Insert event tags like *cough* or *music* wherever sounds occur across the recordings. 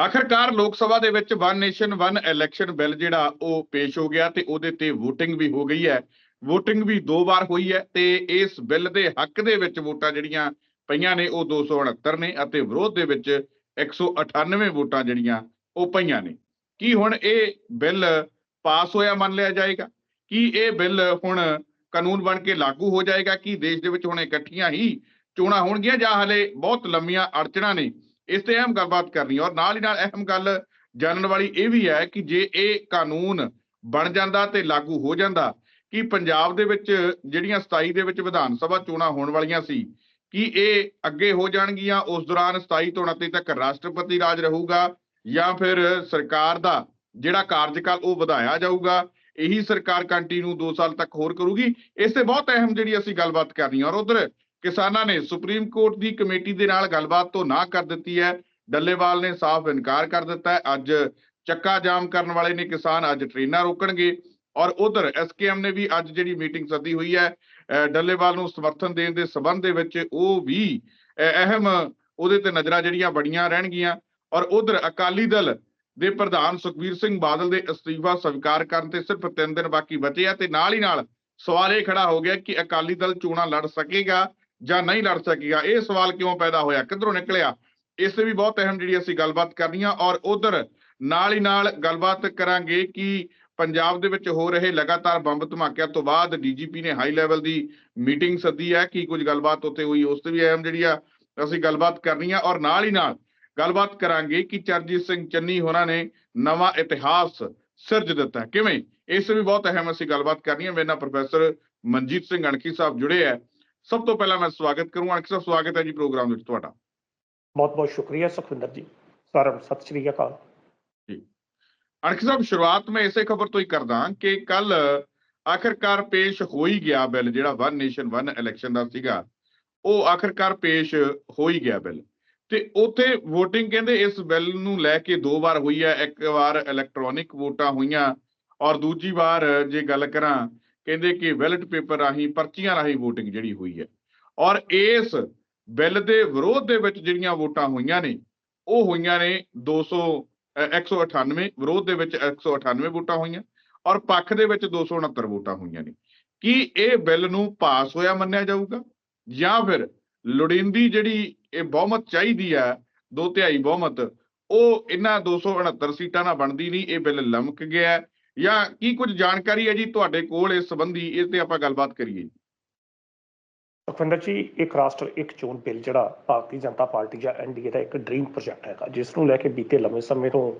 ਆਖਰਕਾਰ ਲੋਕ ਸਭਾ ਦੇ ਵਿੱਚ one nation one election bill ਜਿਹੜਾ ਉਹ ਪੇਸ਼ ਹੋ ਗਿਆ ਤੇ ਉਹਦੇ ਤੇ VOTING ਵੀ ਹੋ ਗਈ ਹੈ। VOTING ਵੀ ਦੋ ਵਾਰ ਹੋਈ ਹੈ ਤੇ ਇਸ ਬਿੱਲ ਦੇ ਹੱਕ ਦੇ ਵਿੱਚ ਵੋਟਾਂ ਜਿਹੜੀਆਂ ਪਈਆਂ ਨੇ ਉਹ 269 ਨੇ ਅਤੇ ਵਿਰੋਧ ਦੇ ਵਿੱਚ 198 ਵੋਟਾਂ ਜਿਹੜੀਆਂ ਉਹ ਪਈਆਂ ਨੇ। ਕੀ ਹੁਣ ਇਹ ਬਿੱਲ ਪਾਸ ਹੋਇਆ ਮੰਨ ਲਿਆ ਜਾਏਗਾ? ਕੀ ਇਹ ਬਿੱਲ ਹੁਣ ਕਾਨੂੰਨ ਬਣ ਕੇ ਲਾਗੂ ਹੋ ਜਾਏਗਾ? ਕੀ ਦੇਸ਼ ਦੇ ਵਿੱਚ ਹੁਣ ਇਕੱਠੀਆਂ ਹੀ ਚੋਣਾਂ ਹੋਣਗੀਆਂ ਜਾਂ ਹਲੇ ਬਹੁਤ ਲੰਮੀਆਂ ਅੜਚਣਾ ਨੇ? ਇਸ ਤੇ ਅਹਿਮ ਗੱਲਬਾਤ ਕਰਨੀ ਔਰ ਨਾਲ ਹੀ ਨਾਲ ਅਹਿਮ ਗੱਲ ਜਾਣਨ ਵਾਲੀ ਇਹ ਵੀ ਹੈ ਕਿ ਜੇ ਇਹ ਕਾਨੂੰਨ ਬਣ ਜਾਂਦਾ ਤੇ ਲਾਗੂ ਹੋ ਜਾਂਦਾ, ਕਿ ਪੰਜਾਬ ਦੇ ਵਿੱਚ ਜਿਹੜੀਆਂ 27 ਦੇ ਵਿੱਚ ਵਿਧਾਨ ਸਭਾ ਚੋਣਾਂ ਹੋਣ ਵਾਲੀਆਂ ਸੀ, ਕਿ ਇਹ ਅੱਗੇ ਹੋ ਜਾਣਗੀਆਂ? ਉਸ ਦੌਰਾਨ 27 ਤੋਂ 29 ਤੱਕ ਰਾਸ਼ਟਰਪਤੀ ਰਾਜ ਰਹੂਗਾ ਜਾਂ ਫਿਰ ਸਰਕਾਰ ਦਾ ਜਿਹੜਾ ਕਾਰਜਕਾਲ ਉਹ ਵਧਾਇਆ ਜਾਊਗਾ? ਇਹੀ ਸਰਕਾਰ ਕੰਟੀਨਿਊ 2 ਸਾਲ ਤੱਕ ਹੋਰ ਕਰੂਗੀ। ਇਸ ਤੇ ਬਹੁਤ ਅਹਿਮ ਜਿਹੜੀ ਅਸੀਂ ਗੱਲਬਾਤ ਕਰਨੀ ਔਰ ਉਧਰ ਕਿਸਾਨਾਂ ਨੇ ਸੁਪਰੀਮ ਕੋਰਟ ਦੀ ਕਮੇਟੀ ਦੇ ਨਾਲ ਗੱਲਬਾਤ ਤੋਂ ਨਾ ਕਰ ਦਿੱਤੀ ਹੈ। ਡੱਲੇਵਾਲ ਨੇ ਸਾਫ਼ ਇਨਕਾਰ ਕਰ ਦਿੱਤਾ ਹੈ। ਅੱਜ ਚੱਕਾ ਜਾਮ ਕਰਨ ਵਾਲੇ ਨੇ ਕਿਸਾਨ ਅੱਜ ਟ੍ਰੇਨਾਂ ਰੋਕਣਗੇ ਔਰ ਉਧਰ ਐਸਕੇਐਮ ਨੇ ਵੀ ਅੱਜ ਜਿਹੜੀ ਮੀਟਿੰਗ ਸੱਦੀ ਹੋਈ ਹੈ ਡੱਲੇਵਾਲ ਨੂੰ ਸਮਰਥਨ ਦੇਣ ਦੇ ਸਬੰਧ ਦੇ ਵਿੱਚ ਉਹ ਵੀ ਅਹਿਮ ਉਹਦੇ ਤੇ ਨਜ਼ਰਾਂ ਜਿਹੜੀਆਂ ਬੜੀਆਂ ਰਹਿਣਗੀਆਂ ਔਰ ਉਧਰ ਅਕਾਲੀ ਦਲ ਦੇ ਪ੍ਰਧਾਨ ਸੁਖਬੀਰ ਸਿੰਘ ਬਾਦਲ ਦੇ ਅਸਤੀਫਾ ਸਵੀਕਾਰ ਕਰਨ ਤੇ ਸਿਰਫ 3 ਦਿਨ ਬਾਕੀ ਬਚੇ ਆ ਤੇ ਨਾਲ ਹੀ ਨਾਲ ਸਵਾਲ ਇਹ ਖੜਾ ਹੋ ਗਿਆ ਕਿ ਅਕਾਲੀ ਦਲ ਚੋਣਾਂ ਲੜ ਸਕੇਗਾ ਜਾਂ ਨਹੀਂ ਲੜ ਸਕੇਗਾ ਇਹ ਸਵਾਲ ਕਿਉਂ ਪੈਦਾ ਹੋਇਆ? ਕਿੱਧਰੋਂ ਨਿਕਲਿਆ? ਇਸ ਤੇ ਵੀ ਬਹੁਤ ਅਹਿਮ ਜਿਹੜੀ ਅਸੀਂ ਗੱਲਬਾਤ ਕਰਨੀ ਆ ਔਰ ਉਧਰ ਨਾਲ ਹੀ ਨਾਲ ਗੱਲਬਾਤ ਕਰਾਂਗੇ ਕਿ ਪੰਜਾਬ ਦੇ ਵਿੱਚ ਹੋ ਰਹੇ ਲਗਾਤਾਰ ਬੰਬ ਧਮਾਕਿਆਂ ਤੋਂ ਬਾਅਦ ਡੀਜੀਪੀ ਨੇ ਹਾਈ ਲੈਵਲ ਦੀ ਮੀਟਿੰਗ ਸੱਦੀ ਹੈ। ਕੀ ਕੁਝ ਗੱਲਬਾਤ ਉੱਥੇ ਹੋਈ, ਉਸ ਤੇ ਵੀ ਅਹਿਮ ਜਿਹੜੀ ਆ ਅਸੀਂ ਗੱਲਬਾਤ ਕਰਨੀ ਆ ਔਰ ਨਾਲ ਹੀ ਨਾਲ ਗੱਲਬਾਤ ਕਰਾਂਗੇ ਕਿ ਚਰਜੀਤ ਸਿੰਘ ਚੰਨੀ ਹੋਰਾਂ ਨੇ ਨਵਾਂ ਇਤਿਹਾਸ ਸਿਰਜ ਦਿੱਤਾ ਕਿਵੇਂ? ਇਸ ਵੀ ਬਹੁਤ ਅਹਿਮ ਅਸੀਂ ਗੱਲਬਾਤ ਕਰਨੀ ਹੈ ਮੇਰੇ ਨਾਲ ਪ੍ਰੋਫੈਸਰ ਮਨਜੀਤ ਸਿੰਘ ਅਣਖੀ ਸਾਹਿਬ ਜੁੜੇ ਹੈ। ਸਭ ਤੋਂ ਪਹਿਲਾਂ ਮੈਂ ਸਵਾਗਤ ਕਰੂੰ ਅਣਖੀ ਸਾਹਿਬ ਸਵਾਗਤ ਹੈ ਜੀ ਪ੍ਰੋਗਰਾਮ ਵਿੱਚ ਤੁਹਾਡਾ। ਬਹੁਤ ਬਹੁਤ ਸ਼ੁਕਰੀਆ ਸੁਖਵਿੰਦਰ ਜੀ। ਸਾਰਿਆਂ ਨੂੰ ਸਤਿ ਸ਼੍ਰੀ ਅਕਾਲ। ਅਣਖ ਸਾਹਿਬ ਸ਼ੁਰੂਆਤ ਮੈਂ ਇਸੇ ਖਬਰ ਤੋਂ ਹੀ ਕਰਦਾ ਕਿ ਕੱਲ ਆਖਰਕਾਰ ਪੇਸ਼ ਹੋ ਹੀ ਗਿਆ ਬਿੱਲ ਜਿਹੜਾ ਵਨ ਨੇਸ਼ਨ ਵਨ ਇਲੈਕਸ਼ਨ ਦਾ ਸੀਗਾ। ਉਹ ਆਖਰਕਾਰ ਪੇਸ਼ ਹੋ ਹੀ ਗਿਆ ਬਿੱਲ। ਤੇ ਉਥੇ VOTING ਕਹਿੰਦੇ ਇਸ ਬਿੱਲ ਨੂੰ ਲੈ ਕੇ ਦੋ ਵਾਰ ਹੋਈ ਹੈ। ਇੱਕ ਵਾਰ ਇਲੈਕਟ੍ਰੋਨਿਕ ਵੋਟਾਂ ਹੋਈਆਂ ਔਰ ਦੂਜੀ ਵਾਰ ਜੇ ਗੱਲ ਕਰਾਂ ਕਹਿੰਦੇ ਕਿ ਬੈਲਟ ਪੇਪਰ ਰਾਹੀਂ ਪਰਚੀਆਂ ਰਾਹੀਂ VOTING ਜਿਹੜੀ ਹੋਈ ਹੈ। ਔਰ ਇਸ ਬਿੱਲ ਦੇ ਵਿਰੋਧ ਦੇ ਵਿੱਚ ਜਿਹੜੀਆਂ ਵੋਟਾਂ ਹੋਈਆਂ ਨੇ ਉਹ ਹੋਈਆਂ ਨੇ 200 ਅ, 198 ਵਿਰੋਧ ਦੇ ਵਿੱਚ 198 ਵੋਟਾਂ ਹੋਈਆਂ ਔਰ ਪੱਖ ਦੇ ਵਿੱਚ 269 ਵੋਟਾਂ ਹੋਈਆਂ ਨੇ। ਕੀ ਇਹ ਬਿੱਲ ਨੂੰ ਪਾਸ ਹੋਇਆ ਮੰਨਿਆ ਜਾਊਗਾ? ਜਾਂ ਫਿਰ ਲੋੜੀਂਦੀ ਜਿਹੜੀ ਇਹ ਬਹੁਮਤ ਚਾਹੀਦੀ ਹੈ ਦੋ ਤਿਹਾਈ ਬਹੁਮਤ ਉਹ ਇਹਨਾਂ 269 ਸੀਟਾਂ ਨਾਲ ਬਣਦੀ ਨਹੀਂ ਇਹ ਬਿੱਲ ਲਮਕ ਗਿਆ ਜਾਂ ਕੀ ਕੁਝ ਜਾਣਕਾਰੀ ਹੈ ਜੀ ਤੁਹਾਡੇ ਕੋਲ ਇਸ ਸੰਬੰਧੀ? ਇਸ ਤੇ ਆਪਾਂ ਗੱਲਬਾਤ ਕਰੀਏ ਸੁਖਵਿੰਦਰ ਜੀ, ਇੱਕ ਰਾਸ਼ਟਰ, ਇੱਕ ਚੋਣ ਬਿੱਲ, ਜਿਹੜਾ ਭਾਰਤੀ ਜਨਤਾ ਪਾਰਟੀ ਜਾਂ ਐਨਡੀਏ ਦਾ ਇੱਕ ਡ੍ਰੀਮ ਪ੍ਰੋਜੈਕਟ ਹੈਗਾ, ਜਿਸ ਨੂੰ ਲੈ ਕੇ ਬੀਤੇ ਲੰਮੇ ਸਮੇਂ ਤੋਂ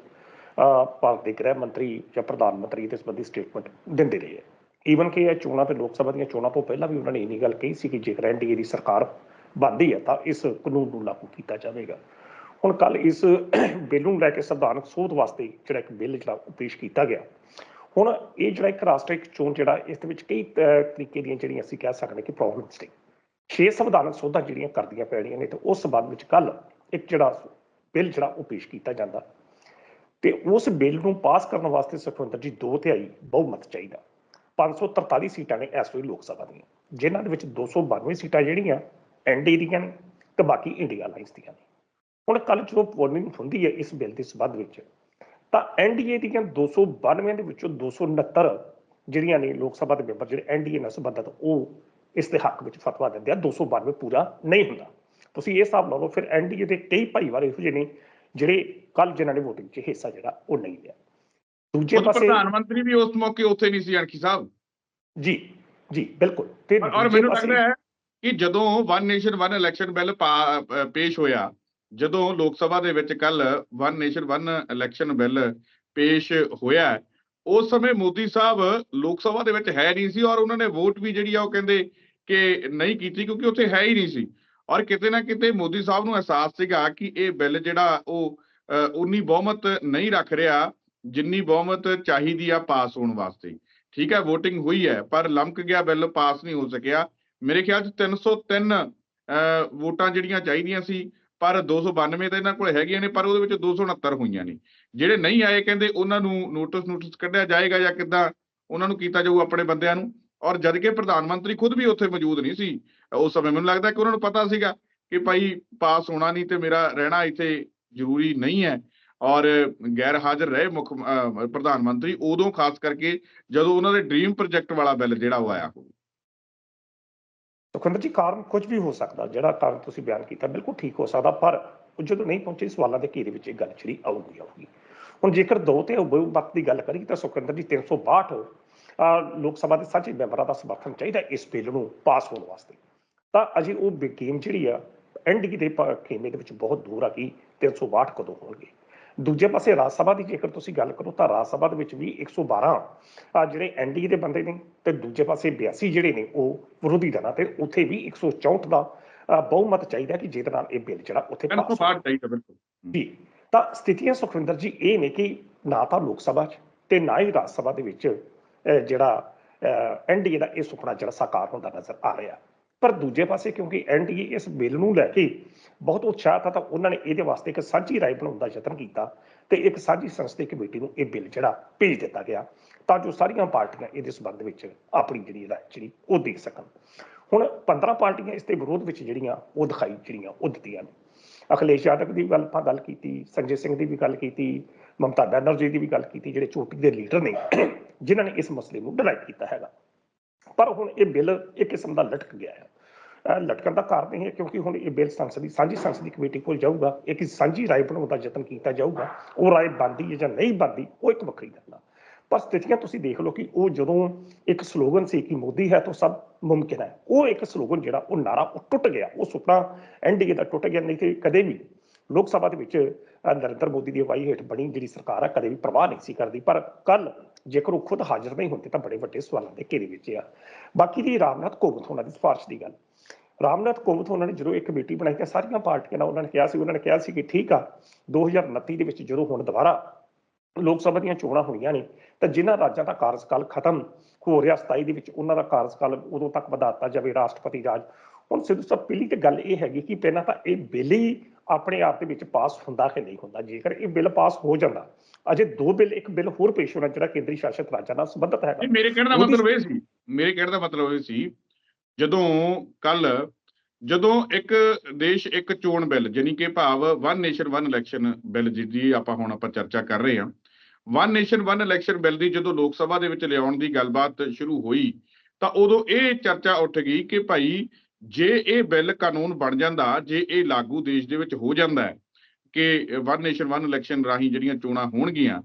ਭਾਰਤ ਦੇ ਗ੍ਰਹਿ ਮੰਤਰੀ ਜਾਂ ਪ੍ਰਧਾਨ ਮੰਤਰੀ ਦੇ ਸੰਬੰਧੀ ਸਟੇਟਮੈਂਟ ਦਿੰਦੇ ਰਹੇ ਹੈ। ਈਵਨ ਕਿ ਇਹ ਚੋਣਾਂ ਤੇ ਲੋਕ ਸਭਾ ਦੀਆਂ ਚੋਣਾਂ ਤੋਂ ਪਹਿਲਾਂ ਵੀ ਉਹਨਾਂ ਨੇ ਇੰਨੀ ਗੱਲ ਕਹੀ ਸੀ ਕਿ ਜੇਕਰ ਐਨਡੀਏ ਦੀ ਸਰਕਾਰ ਬਣਦੀ ਹੈ, ਤਾਂ ਇਸ ਕਾਨੂੰਨ ਨੂੰ ਲਾਗੂ ਕੀਤਾ ਜਾਵੇਗਾ। ਹੁਣ ਕੱਲ ਇਸ ਬਿੱਲ ਨੂੰ ਲੈ ਕੇ ਸੰਵਿਧਾਨਕ ਸੋਧ ਵਾਸਤੇ ਜਿਹੜਾ ਇੱਕ ਬਿੱਲ ਜਿਹੜਾ ਪੇਸ਼ ਕੀਤਾ ਗਿਆ। ਹੁਣ ਇਹ ਜਿਹੜਾ ਇੱਕ ਰਾਸ਼ਟਰੀ ਇੱਕ ਚੋਣ ਜਿਹੜਾ ਇਸ ਦੇ ਵਿੱਚ ਕਈ ਅਹ, ਤਰੀਕੇ ਦੀਆਂ ਜਿਹੜੀਆਂ ਅਸੀਂ ਕਹਿ ਸਕਦੇ ਕਿ ਪ੍ਰੋਬਲਮਸ ਨੇ। ਛੇ ਸੰਵਿਧਾਨਕ ਸੋਧਾਂ ਜਿਹੜੀਆਂ ਕਰਦੀਆਂ ਪੈਣੀਆਂ ਨੇ ਤੇ ਉਸ ਸੰਬੰਧ ਵਿੱਚ ਕੱਲ ਇੱਕ ਜਿਹੜਾ ਬਿੱਲ ਜਿਹੜਾ ਉਹ ਪੇਸ਼ ਕੀਤਾ ਜਾਂਦਾ। ਤੇ ਉਸ ਬਿੱਲ ਨੂੰ ਪਾਸ ਕਰਨ ਵਾਸਤੇ ਸੁਖਵਿੰਦਰ ਜੀ ਦੋ ਤਿਹਾਈ ਬਹੁਮਤ ਚਾਹੀਦਾ। 543 ਸੀਟਾਂ ਨੇ ਇਸ ਵੇਲੇ ਲੋਕ ਸਭਾ ਦੀਆਂ ਜਿਨ੍ਹਾਂ ਦੇ ਵਿੱਚ 292 ਸੀਟਾਂ ਜਿਹੜੀਆਂ ਐਨਡੀ ਦੀਆਂ ਨੇ ਤੇ ਬਾਕੀ ਇੰਡੀਆ ਅਲਾਈਅੰਸ ਦੀਆਂ ਨੇ। ਹੁਣ ਕੱਲ ਜਦੋਂ ਪੋਲਿੰਗ ਹੁੰਦੀ ਹੈ ਇਸ ਬਿੱਲ ਦੇ ਸਬੰਧ ਵਿੱਚ ਤਾਂ ਐਨਡੀਏ ਦੀਆਂ 292 ਦੇ ਵਿੱਚੋਂ 269 ਜਿਹੜੀਆਂ ਨੇ ਲੋਕ ਸਭਾ ਦੇ ਮੈਂਬਰ ਜਿਹੜੇ ਐਨਡੀਏ ਨਾਲ ਸੰਬੰਧਤ ਉਹ ਇਸ ਦੇ ਹੱਕ ਵਿੱਚ ਫਤਵਾ ਦਿੰਦੇ ਆ। 292 ਪੂਰਾ ਨਹੀਂ ਹੁੰਦਾ। ਤੁਸੀਂ ਇਹ ਹਿਸਾਬ ਲਾ ਲਓ ਫਿਰ ਐਨਡੀਏ ਦੇ ਕਈ ਭਾਈਵਾਲ ਇਹੋ ਜਿਹੇ ਨੇ ਜਿਹੜੇ ਕੱਲ ਜਿਨ੍ਹਾਂ ਨੇ VOTING 'ਚ ਹਿੱਸਾ ਜਿਹੜਾ ਉਹ ਨਹੀਂ ਲਿਆ। ਦੂਜੇ ਪਾਸੇ ਪ੍ਰਧਾਨ ਮੰਤਰੀ ਵੀ ਉਸ ਮੌਕੇ ਉੱਥੇ ਨਹੀਂ ਸੀ ਅਣਖੀ ਸਾਹਿਬ। ਜੀ ਜੀ ਬਿਲਕੁਲ। ਤੇ ਔਰ- ਮੈਨੂੰ ਲੱਗਦਾ ਹੈ ਕਿ ਜਦੋਂ one nation one election bill ਪੇਸ਼ ਹੋਇਆ ਜਦੋਂ ਲੋਕ ਸਭਾ ਦੇ ਵਿੱਚ ਕੱਲ one nation one election bill ਪੇਸ਼ ਹੋਇਆ ਉਸ ਸਮੇਂ ਮੋਦੀ ਸਾਹਿਬ ਲੋਕ ਸਭਾ ਦੇ ਵਿੱਚ ਹੈ ਨਹੀਂ ਸੀ ਔਰ ਉਹਨਾਂ ਨੇ ਵੋਟ ਵੀ ਜਿਹੜੀ ਆ ਉਹ ਕਹਿੰਦੇ ਕਿ ਨਹੀਂ ਕੀਤੀ ਕਿਉਂਕਿ ਉੱਥੇ ਹੈ ਹੀ ਨਹੀਂ ਸੀ। ਔਰ ਕਿਤੇ ਨਾ ਕਿਤੇ ਮੋਦੀ ਸਾਹਿਬ ਨੂੰ ਅਹਿਸਾਸ ਸੀਗਾ ਕਿ ਇਹ ਬਿੱਲ ਜਿਹੜਾ ਉਹ ਉਨੀ ਬਹੁਮਤ ਨਹੀਂ ਰੱਖ ਰਿਹਾ ਜਿੰਨੀ ਬਹੁਮਤ ਚਾਹੀਦੀ ਆ ਪਾਸ ਹੋਣ ਵਾਸਤੇ। ਠੀਕ ਹੈ VOTING ਹੋਈ ਹੈ ਪਰ ਲਮਕ ਗਿਆ ਬਿੱਲ ਪਾਸ ਨਹੀਂ ਹੋ ਸਕਿਆ। ਮੇਰੇ ਖਿਆਲ ਚ 303 ਅਹ, ਵੋਟਾਂ ਜਿਹੜੀਆਂ ਚਾਹੀਦੀਆਂ ਸੀ ਪਰ 292 ਤਾਂ ਇਹਨਾਂ ਕੋਲ ਹੈਗੀਆਂ ਨੇ, ਪਰ ਉਹਦੇ ਵਿੱਚ 269 ਹੋਈਆਂ ਨੇ। ਜਿਹੜੇ ਨਹੀਂ ਆਏ ਕਹਿੰਦੇ ਉਹਨਾਂ ਨੂੰ ਨੋਟਿਸ ਨੋਟਿਸ ਕੱਢਿਆ ਜਾਏਗਾ ਜਾਂ ਕਿੱਦਾਂ, ਉਹਨਾਂ ਨੂੰ ਕੀਤਾ ਜਾਊ ਆਪਣੇ ਬੰਦਿਆਂ ਨੂੰ। ਔਰ ਜਦ ਕਿ ਪ੍ਰਧਾਨ ਮੰਤਰੀ ਖੁਦ ਵੀ ਉੱਥੇ ਮੌਜੂਦ ਨਹੀਂ ਸੀ। ਉਸ ਸਮੇਂ ਮੈਨੂੰ ਲੱਗਦਾ ਕਿ ਉਹਨਾਂ ਨੂੰ ਪਤਾ ਸੀਗਾ ਕਿ ਭਾਈ ਪਾਸ ਹੋਣਾ ਨਹੀਂ ਤੇ ਮੇਰਾ ਰਹਿਣਾ ਇੱਥੇ ਜ਼ਰੂਰੀ ਨਹੀਂ ਹੈ। ਔਰ ਗੈਰ ਹਾਜ਼ਰ ਰਹੇ ਮੁੱਖ ਪ੍ਰਧਾਨ ਮੰਤਰੀ ਉਦੋਂ, ਖਾਸ ਕਰਕੇ ਜਦੋਂ ਉਹਨਾਂ ਦੇ ਡ੍ਰੀਮ ਪ੍ਰੋਜੈਕਟ ਵਾਲਾ ਬਿੱਲ ਜਿਹੜਾ ਉਹ ਆਇਆ ਹੋਵੇ। ਸੁਖਿੰਦਰ ਜੀ ਕਾਰਨ ਕੁਝ ਵੀ ਹੋ ਸਕਦਾ ਜਿਹੜਾ ਕਾਰਨ ਤੁਸੀਂ ਬਿਆਨ ਕੀਤਾ ਬਿਲਕੁਲ ਠੀਕ ਹੋ ਸਕਦਾ ਪਰ ਉਹ ਜਦੋਂ ਨਹੀਂ ਪਹੁੰਚੇ ਸਵਾਲਾਂ ਦੇ ਘੇਰੇ ਵਿੱਚ ਇਹ ਗੱਲ ਜਿਹੜੀ ਆਊਗੀ ਆਊਗੀ। ਹੁਣ ਜੇਕਰ ਦੋ ਤੇ ਵਕਤ ਦੀ ਗੱਲ ਕਰੀਏ ਤਾਂ ਸੁਖਿੰਦਰ ਜੀ 362 ਅਹ, ਲੋਕ ਸਭਾ ਦੇ ਸਾਂਝੇ ਮੈਂਬਰਾਂ ਦਾ ਸਮਰਥਨ ਚਾਹੀਦਾ ਇਸ ਬਿੱਲ ਨੂੰ ਪਾਸ ਹੋਣ ਵਾਸਤੇ। ਤਾਂ ਅਜੇ ਉਹ ਗੇਮ ਜਿਹੜੀ ਆ ਐਨਡੀਏ ਦੇ ਖੇਮੇ ਦੇ ਵਿੱਚ ਬਹੁਤ ਦੂਰ ਆ ਕਿ 362 ਕਦੋਂ ਹੋਣਗੇ। ਦੂਜੇ ਪਾਸੇ ਰਾਜ ਸਭਾ ਦੀ ਜੇਕਰ ਤੁਸੀਂ ਗੱਲ ਕਰੋ ਤਾਂ ਰਾਜ ਸਭਾ ਦੇ ਵਿੱਚ ਵੀ 112 ਆ ਜਿਹੜੇ ਐਨਡੀਏ ਦੇ ਬੰਦੇ ਨੇ ਤੇ ਦੂਜੇ ਪਾਸੇ 82 ਜਿਹੜੇ ਨੇ ਉਹ ਵਿਰੋਧੀ ਦਲਾਂ ਤੇ ਉੱਥੇ ਵੀ 164 ਦਾ ਬਹੁਮਤ ਚਾਹੀਦਾ ਕਿ ਜਿਹਦੇ ਨਾਲ ਇਹ ਬਿੱਲ ਜਿਹੜਾ ਉੱਥੇ ਪਾਸ ਚਾਹੀਦਾ ਬਿਲਕੁਲ। ਜੀ ਤਾਂ ਸਥਿਤੀਆਂ ਸੁਖਵਿੰਦਰ ਜੀ ਇਹ ਨੇ ਕਿ ਨਾ ਤਾਂ ਲੋਕ ਸਭਾ 'ਚ ਤੇ ਨਾ ਹੀ ਰਾਜ ਸਭਾ ਦੇ ਵਿੱਚ ਜਿਹੜਾ ਐਨਡੀਏ ਦਾ ਇਹ ਸੁਪਨਾ ਜਿਹੜਾ ਸਾਕਾਰ ਹੁੰਦਾ ਨਜ਼ਰ ਆ ਰਿਹਾ। ਪਰ ਦੂਜੇ ਪਾਸੇ ਕਿਉਂਕਿ ਐਨਡੀਏ ਇਸ ਬਿੱਲ ਨੂੰ ਲੈ ਕੇ ਬਹੁਤ ਉਤਸ਼ਾਹ ਆ ਤਾਂ ਉਹਨਾਂ ਨੇ ਇਹਦੇ ਵਾਸਤੇ ਇੱਕ ਸਾਂਝੀ ਰਾਏ ਬਣਾਉਣ ਦਾ ਯਤਨ ਕੀਤਾ ਤੇ ਇੱਕ ਸਾਂਝੀ ਸੰਸਦੀ ਕਮੇਟੀ ਨੂੰ ਇਹ ਬਿੱਲ ਜਿਹੜਾ ਭੇਜ ਦਿੱਤਾ ਗਿਆ ਤਾਂ ਜੋ ਸਾਰੀਆਂ ਪਾਰਟੀਆਂ ਇਹਦੇ ਸੰਬੰਧ ਵਿੱਚ ਆਪਣੀ ਜਿਹੜੀ ਰਾਏ ਜਿਹੜੀ ਉਹ ਦੇ ਸਕਣ। ਹੁਣ 15 ਪਾਰਟੀਆਂ ਇਸ ਦੇ ਵਿਰੋਧ ਵਿੱਚ ਜਿਹੜੀਆਂ ਉਹ ਦਿਖਾਈ ਜਿਹੜੀਆਂ ਉਹ ਦਿੱਤੀਆਂ ਨੇ। ਅਖਿਲੇਸ਼ ਯਾਦਵ ਦੀ ਗੱਲ ਆਪਾਂ ਗੱਲ ਕੀਤੀ, ਸੰਜੇ ਸਿੰਘ ਦੀ ਵੀ ਗੱਲ ਕੀਤੀ, ਮਮਤਾ ਬੈਨਰਜੀ ਦੀ ਵੀ ਗੱਲ ਕੀਤੀ, ਜਿਹੜੇ ਚੋਟੀ ਦੇ ਲੀਡਰ ਨੇ ਜਿਨ੍ਹਾਂ ਨੇ ਇਸ ਮਸਲੇ ਨੂੰ ਡਿਨਾਈ ਕੀਤਾ ਹੈਗਾ। ਪਰ ਹੁਣ ਇਹ ਬਿੱਲ ਇੱਕ ਕਿਸਮ ਦਾ ਲਟਕ ਗਿਆ ਹੈ। ਲਟਕਣ ਦਾ ਕਾਰਨ ਇਹ ਹੈ ਕਿਉਂਕਿ ਹੁਣ ਇਹ ਬਿੱਲ ਸੰਸਦੀ ਸਾਂਝੀ ਸੰਸਦੀ ਕਮੇਟੀ ਕੋਲ ਜਾਊਗਾ ਇੱਕ ਸਾਂਝੀ ਰਾਏ ਬਣਾਉਣ ਦਾ ਯਤਨ ਕੀਤਾ ਜਾਊਗਾ, ਉਹ ਰਾਏ ਬਣਦੀ ਹੈ ਜਾਂ ਨਹੀਂ ਬਣਦੀ, ਉਹ ਇੱਕ ਵੱਖਰੀ ਗੱਲ ਆ। ਪਰ ਸਥਿਤੀਆਂ ਤੁਸੀਂ ਦੇਖ ਲਓ ਕਿ ਉਹ ਜਦੋਂ ਇੱਕ ਸਲੋਗਨ ਸੀ ਕਿ ਮੋਦੀ ਹੈ ਤਾਂ ਸਭ ਮੁਮਕਿਨ ਹੈ। ਉਹ ਇੱਕ ਸਲੋਗਨ ਜਿਹੜਾ, ਉਹ ਨਾਰਾ ਉਹ ਟੁੱਟ ਗਿਆ, ਉਹ ਸੁਪਨਾ ਐਨਡੀਏ ਦਾ ਟੁੱਟ ਗਿਆ, ਨਹੀਂ ਤੇ ਕਦੇ ਵੀ ਲੋਕ ਸਭਾ ਦੇ ਵਿੱਚ ਨਰਿੰਦਰ ਮੋਦੀ ਦੀ ਅਗਵਾਈ ਹੇਠ ਬਣੀ ਜਿਹੜੀ ਸਰਕਾਰ ਆ, ਕਦੇ ਵੀ ਪ੍ਰਵਾਹ ਨਹੀਂ ਸੀ ਕਰਦੀ। ਪਰ ਕੱਲ ਜੇਕਰ ਉਹ ਖੁਦ ਹਾਜ਼ਰ ਨਹੀਂ ਹੁੰਦੇ ਤਾਂ ਬੜੇ ਵੱਡੇ ਸਵਾਲਾਂ ਦੇ ਘੇਰੇ ਵਿੱਚ ਆ। ਬਾਕੀ ਦੀ ਰਾਮਨਾਥ ਕੋਵਿੰਦ ਹੋਣਾ ਦੀ ਸਿਫਾਰਿਸ਼ ਦੀ ਗੱਲ। ਰਾਮਨਾਥ ਕੋਵਿੰਦ ਉਹਨਾਂ ਨੇ ਜਦੋਂ ਇੱਕ ਕਮੇਟੀ ਬਣਾਈ ਤਾਂ ਸਾਰੀਆਂ ਪਾਰਟੀਆਂ ਨਾਲ ਉਹਨਾਂ ਨੇ ਕਿਹਾ ਸੀ ਉਹਨਾਂ ਨੇ ਕਿਹਾ ਸੀ ਕਿ ਠੀਕ ਆ 2029 ਦੇ ਵਿੱਚ ਜਦੋਂ ਹੁਣ ਦੁਬਾਰਾ ਲੋਕ ਸਭਾ ਦੀਆਂ ਚੋਣਾਂ ਹੋਣੀਆਂ ਨੇ ਤਾਂ ਜਿਨ੍ਹਾਂ ਰਾਜਾਂ ਦਾ ਕਾਰਜਕਾਲ ਖਤਮ ਹੋ ਰਿਹਾ 27 ਦੇ ਵਿੱਚ ਉਹਨਾਂ ਦਾ ਕਾਰਜਕਾਲ ਉਦੋਂ ਤੱਕ ਵਧਾ ਦਿੱਤਾ ਜਾਵੇ ਰਾਸ਼ਟਰਪਤੀ ਰਾਜ। ਹੁਣ ਸਿੱਧੂ ਸਾਹਿਬ ਪਹਿਲੀ ਤੇ ਗੱਲ ਇਹ ਹੈਗੀ ਕਿ ਪਹਿਲਾਂ ਤਾਂ ਇਹ ਬਿੱਲ ਹੀ ਆਪਣੇ ਆਪ ਦੇ ਵਿੱਚ ਪਾਸ ਹੁੰਦਾ ਕਿ ਨਹੀਂ ਹੁੰਦਾ ਜੇਕਰ ਇਹ ਬਿੱਲ ਪਾਸ ਹੋ ਜਾਂਦਾ ਅਜੇ ਦੋ ਬਿੱਲ ਇੱਕ ਬਿੱਲ ਹੋਰ ਪੇਸ਼ ਹੋਣਾ ਜਿਹੜਾ ਕੇਂਦਰੀ ਸ਼ਾਸਿਤ ਰਾਜਾਂ ਨਾਲ ਸੰਬੰਧਿਤ ਹੈਗਾ। ਨਹੀਂ ਮੇਰੇ ਕਹਿਣ ਦਾ ਮਤਲਬ ਇਹ ਸੀ ਮੇਰੇ ਕਹਿਣ ਦਾ ਮਤਲਬ ਇਹ ਸੀ ਜਦੋਂ ਕੱਲ ਜਦੋਂ ਇੱਕ ਦੇਸ਼ ਇੱਕ ਚੋਣ ਬਿੱਲ ਜਾਨੀ ਕਿ ਭਾਵ one nation one election bill ਜਿਹਦੀ ਆਪਾਂ ਹੁਣ ਆਪਾਂ ਚਰਚਾ ਕਰ ਰਹੇ ਹਾਂ। One nation one election bill ਦੀ ਜਦੋਂ ਲੋਕ ਸਭਾ ਦੇ ਵਿੱਚ ਲਿਆਉਣ ਦੀ ਗੱਲਬਾਤ ਸ਼ੁਰੂ ਹੋਈ, ਤਾਂ ਉਦੋਂ ਇਹ ਚਰਚਾ ਉੱਠ ਗਈ ਕਿ ਭਾਈ ਜੇ ਇਹ ਬਿੱਲ ਕਾਨੂੰਨ ਬਣ ਜਾਂਦਾ, ਜੇ ਇਹ ਲਾਗੂ ਦੇਸ਼ ਦੇ ਵਿੱਚ ਹੋ ਜਾਂਦਾ ਕਿ ਵਨ ਨੇਸ਼ਨ ਵਨ ਇਲੈਕਸ਼ਨ ਰਾਹੀਂ ਜਿਹੜੀਆਂ ਚੋਣਾਂ ਹੋਣਗੀਆਂ,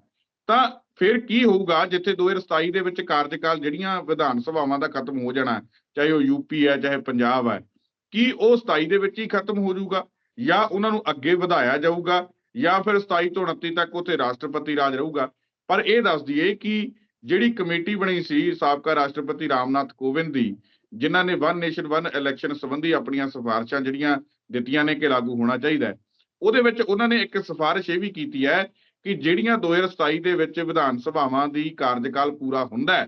ਤਾਂ ਫਿਰ ਕੀ ਹੋਊਗਾ ਜਿੱਥੇ 2027 ਦੇ ਵਿੱਚ ਕਾਰਜਕਾਲ ਜਿਹੜੀਆਂ ਵਿਧਾਨ ਸਭਾਵਾਂ ਦਾ ਖਤਮ ਹੋ ਜਾਣਾ, ਚਾਹੇ ਉਹ ਯੂਪੀ ਹੈ, ਚਾਹੇ ਪੰਜਾਬ ਹੈ, ਕੀ ਉਹ 27 ਦੇ ਵਿੱਚ ਹੀ ਖਤਮ ਹੋ ਜਾਊਗਾ ਜਾਂ ਉਹਨਾਂ ਨੂੰ ਅੱਗੇ ਵਧਾਇਆ ਜਾਊਗਾ ਜਾਂ ਫਿਰ 27 ਤੋਂ 29 ਤੱਕ ਉੱਥੇ ਰਾਸ਼ਟਰਪਤੀ ਰਾਜ ਰਹੂਗਾ? ਪਰ ਇਹ ਦੱਸ ਦਈਏ ਕਿ ਜਿਹੜੀ ਕਮੇਟੀ ਬਣੀ ਸੀ ਸਾਬਕਾ ਰਾਸ਼ਟਰਪਤੀ ਰਾਮਨਾਥ ਕੋਵਿੰਦ ਦੀ, ਜਿਨ੍ਹਾਂ ਨੇ ਵਨ ਨੇਸ਼ਨ ਵਨ ਇਲੈਕਸ਼ਨ ਸੰਬੰਧੀ ਆਪਣੀਆਂ ਸਿਫਾਰਸ਼ਾਂ ਜਿਹੜੀਆਂ ਦਿੱਤੀਆਂ ਨੇ ਕਿ ਲਾਗੂ ਹੋਣਾ ਚਾਹੀਦਾ ਹੈ, ਉਹਦੇ ਵਿੱਚ ਉਹਨਾਂ ਨੇ ਇੱਕ ਸਿਫਾਰਿਸ਼ ਇਹ ਵੀ ਕੀਤੀ ਹੈ ਕਿ ਜਿਹੜੀਆਂ 2027 ਦੇ ਵਿੱਚ ਵਿਧਾਨ ਸਭਾਵਾਂ ਦੀ ਕਾਰਜਕਾਲ ਪੂਰਾ ਹੁੰਦਾ ਹੈ,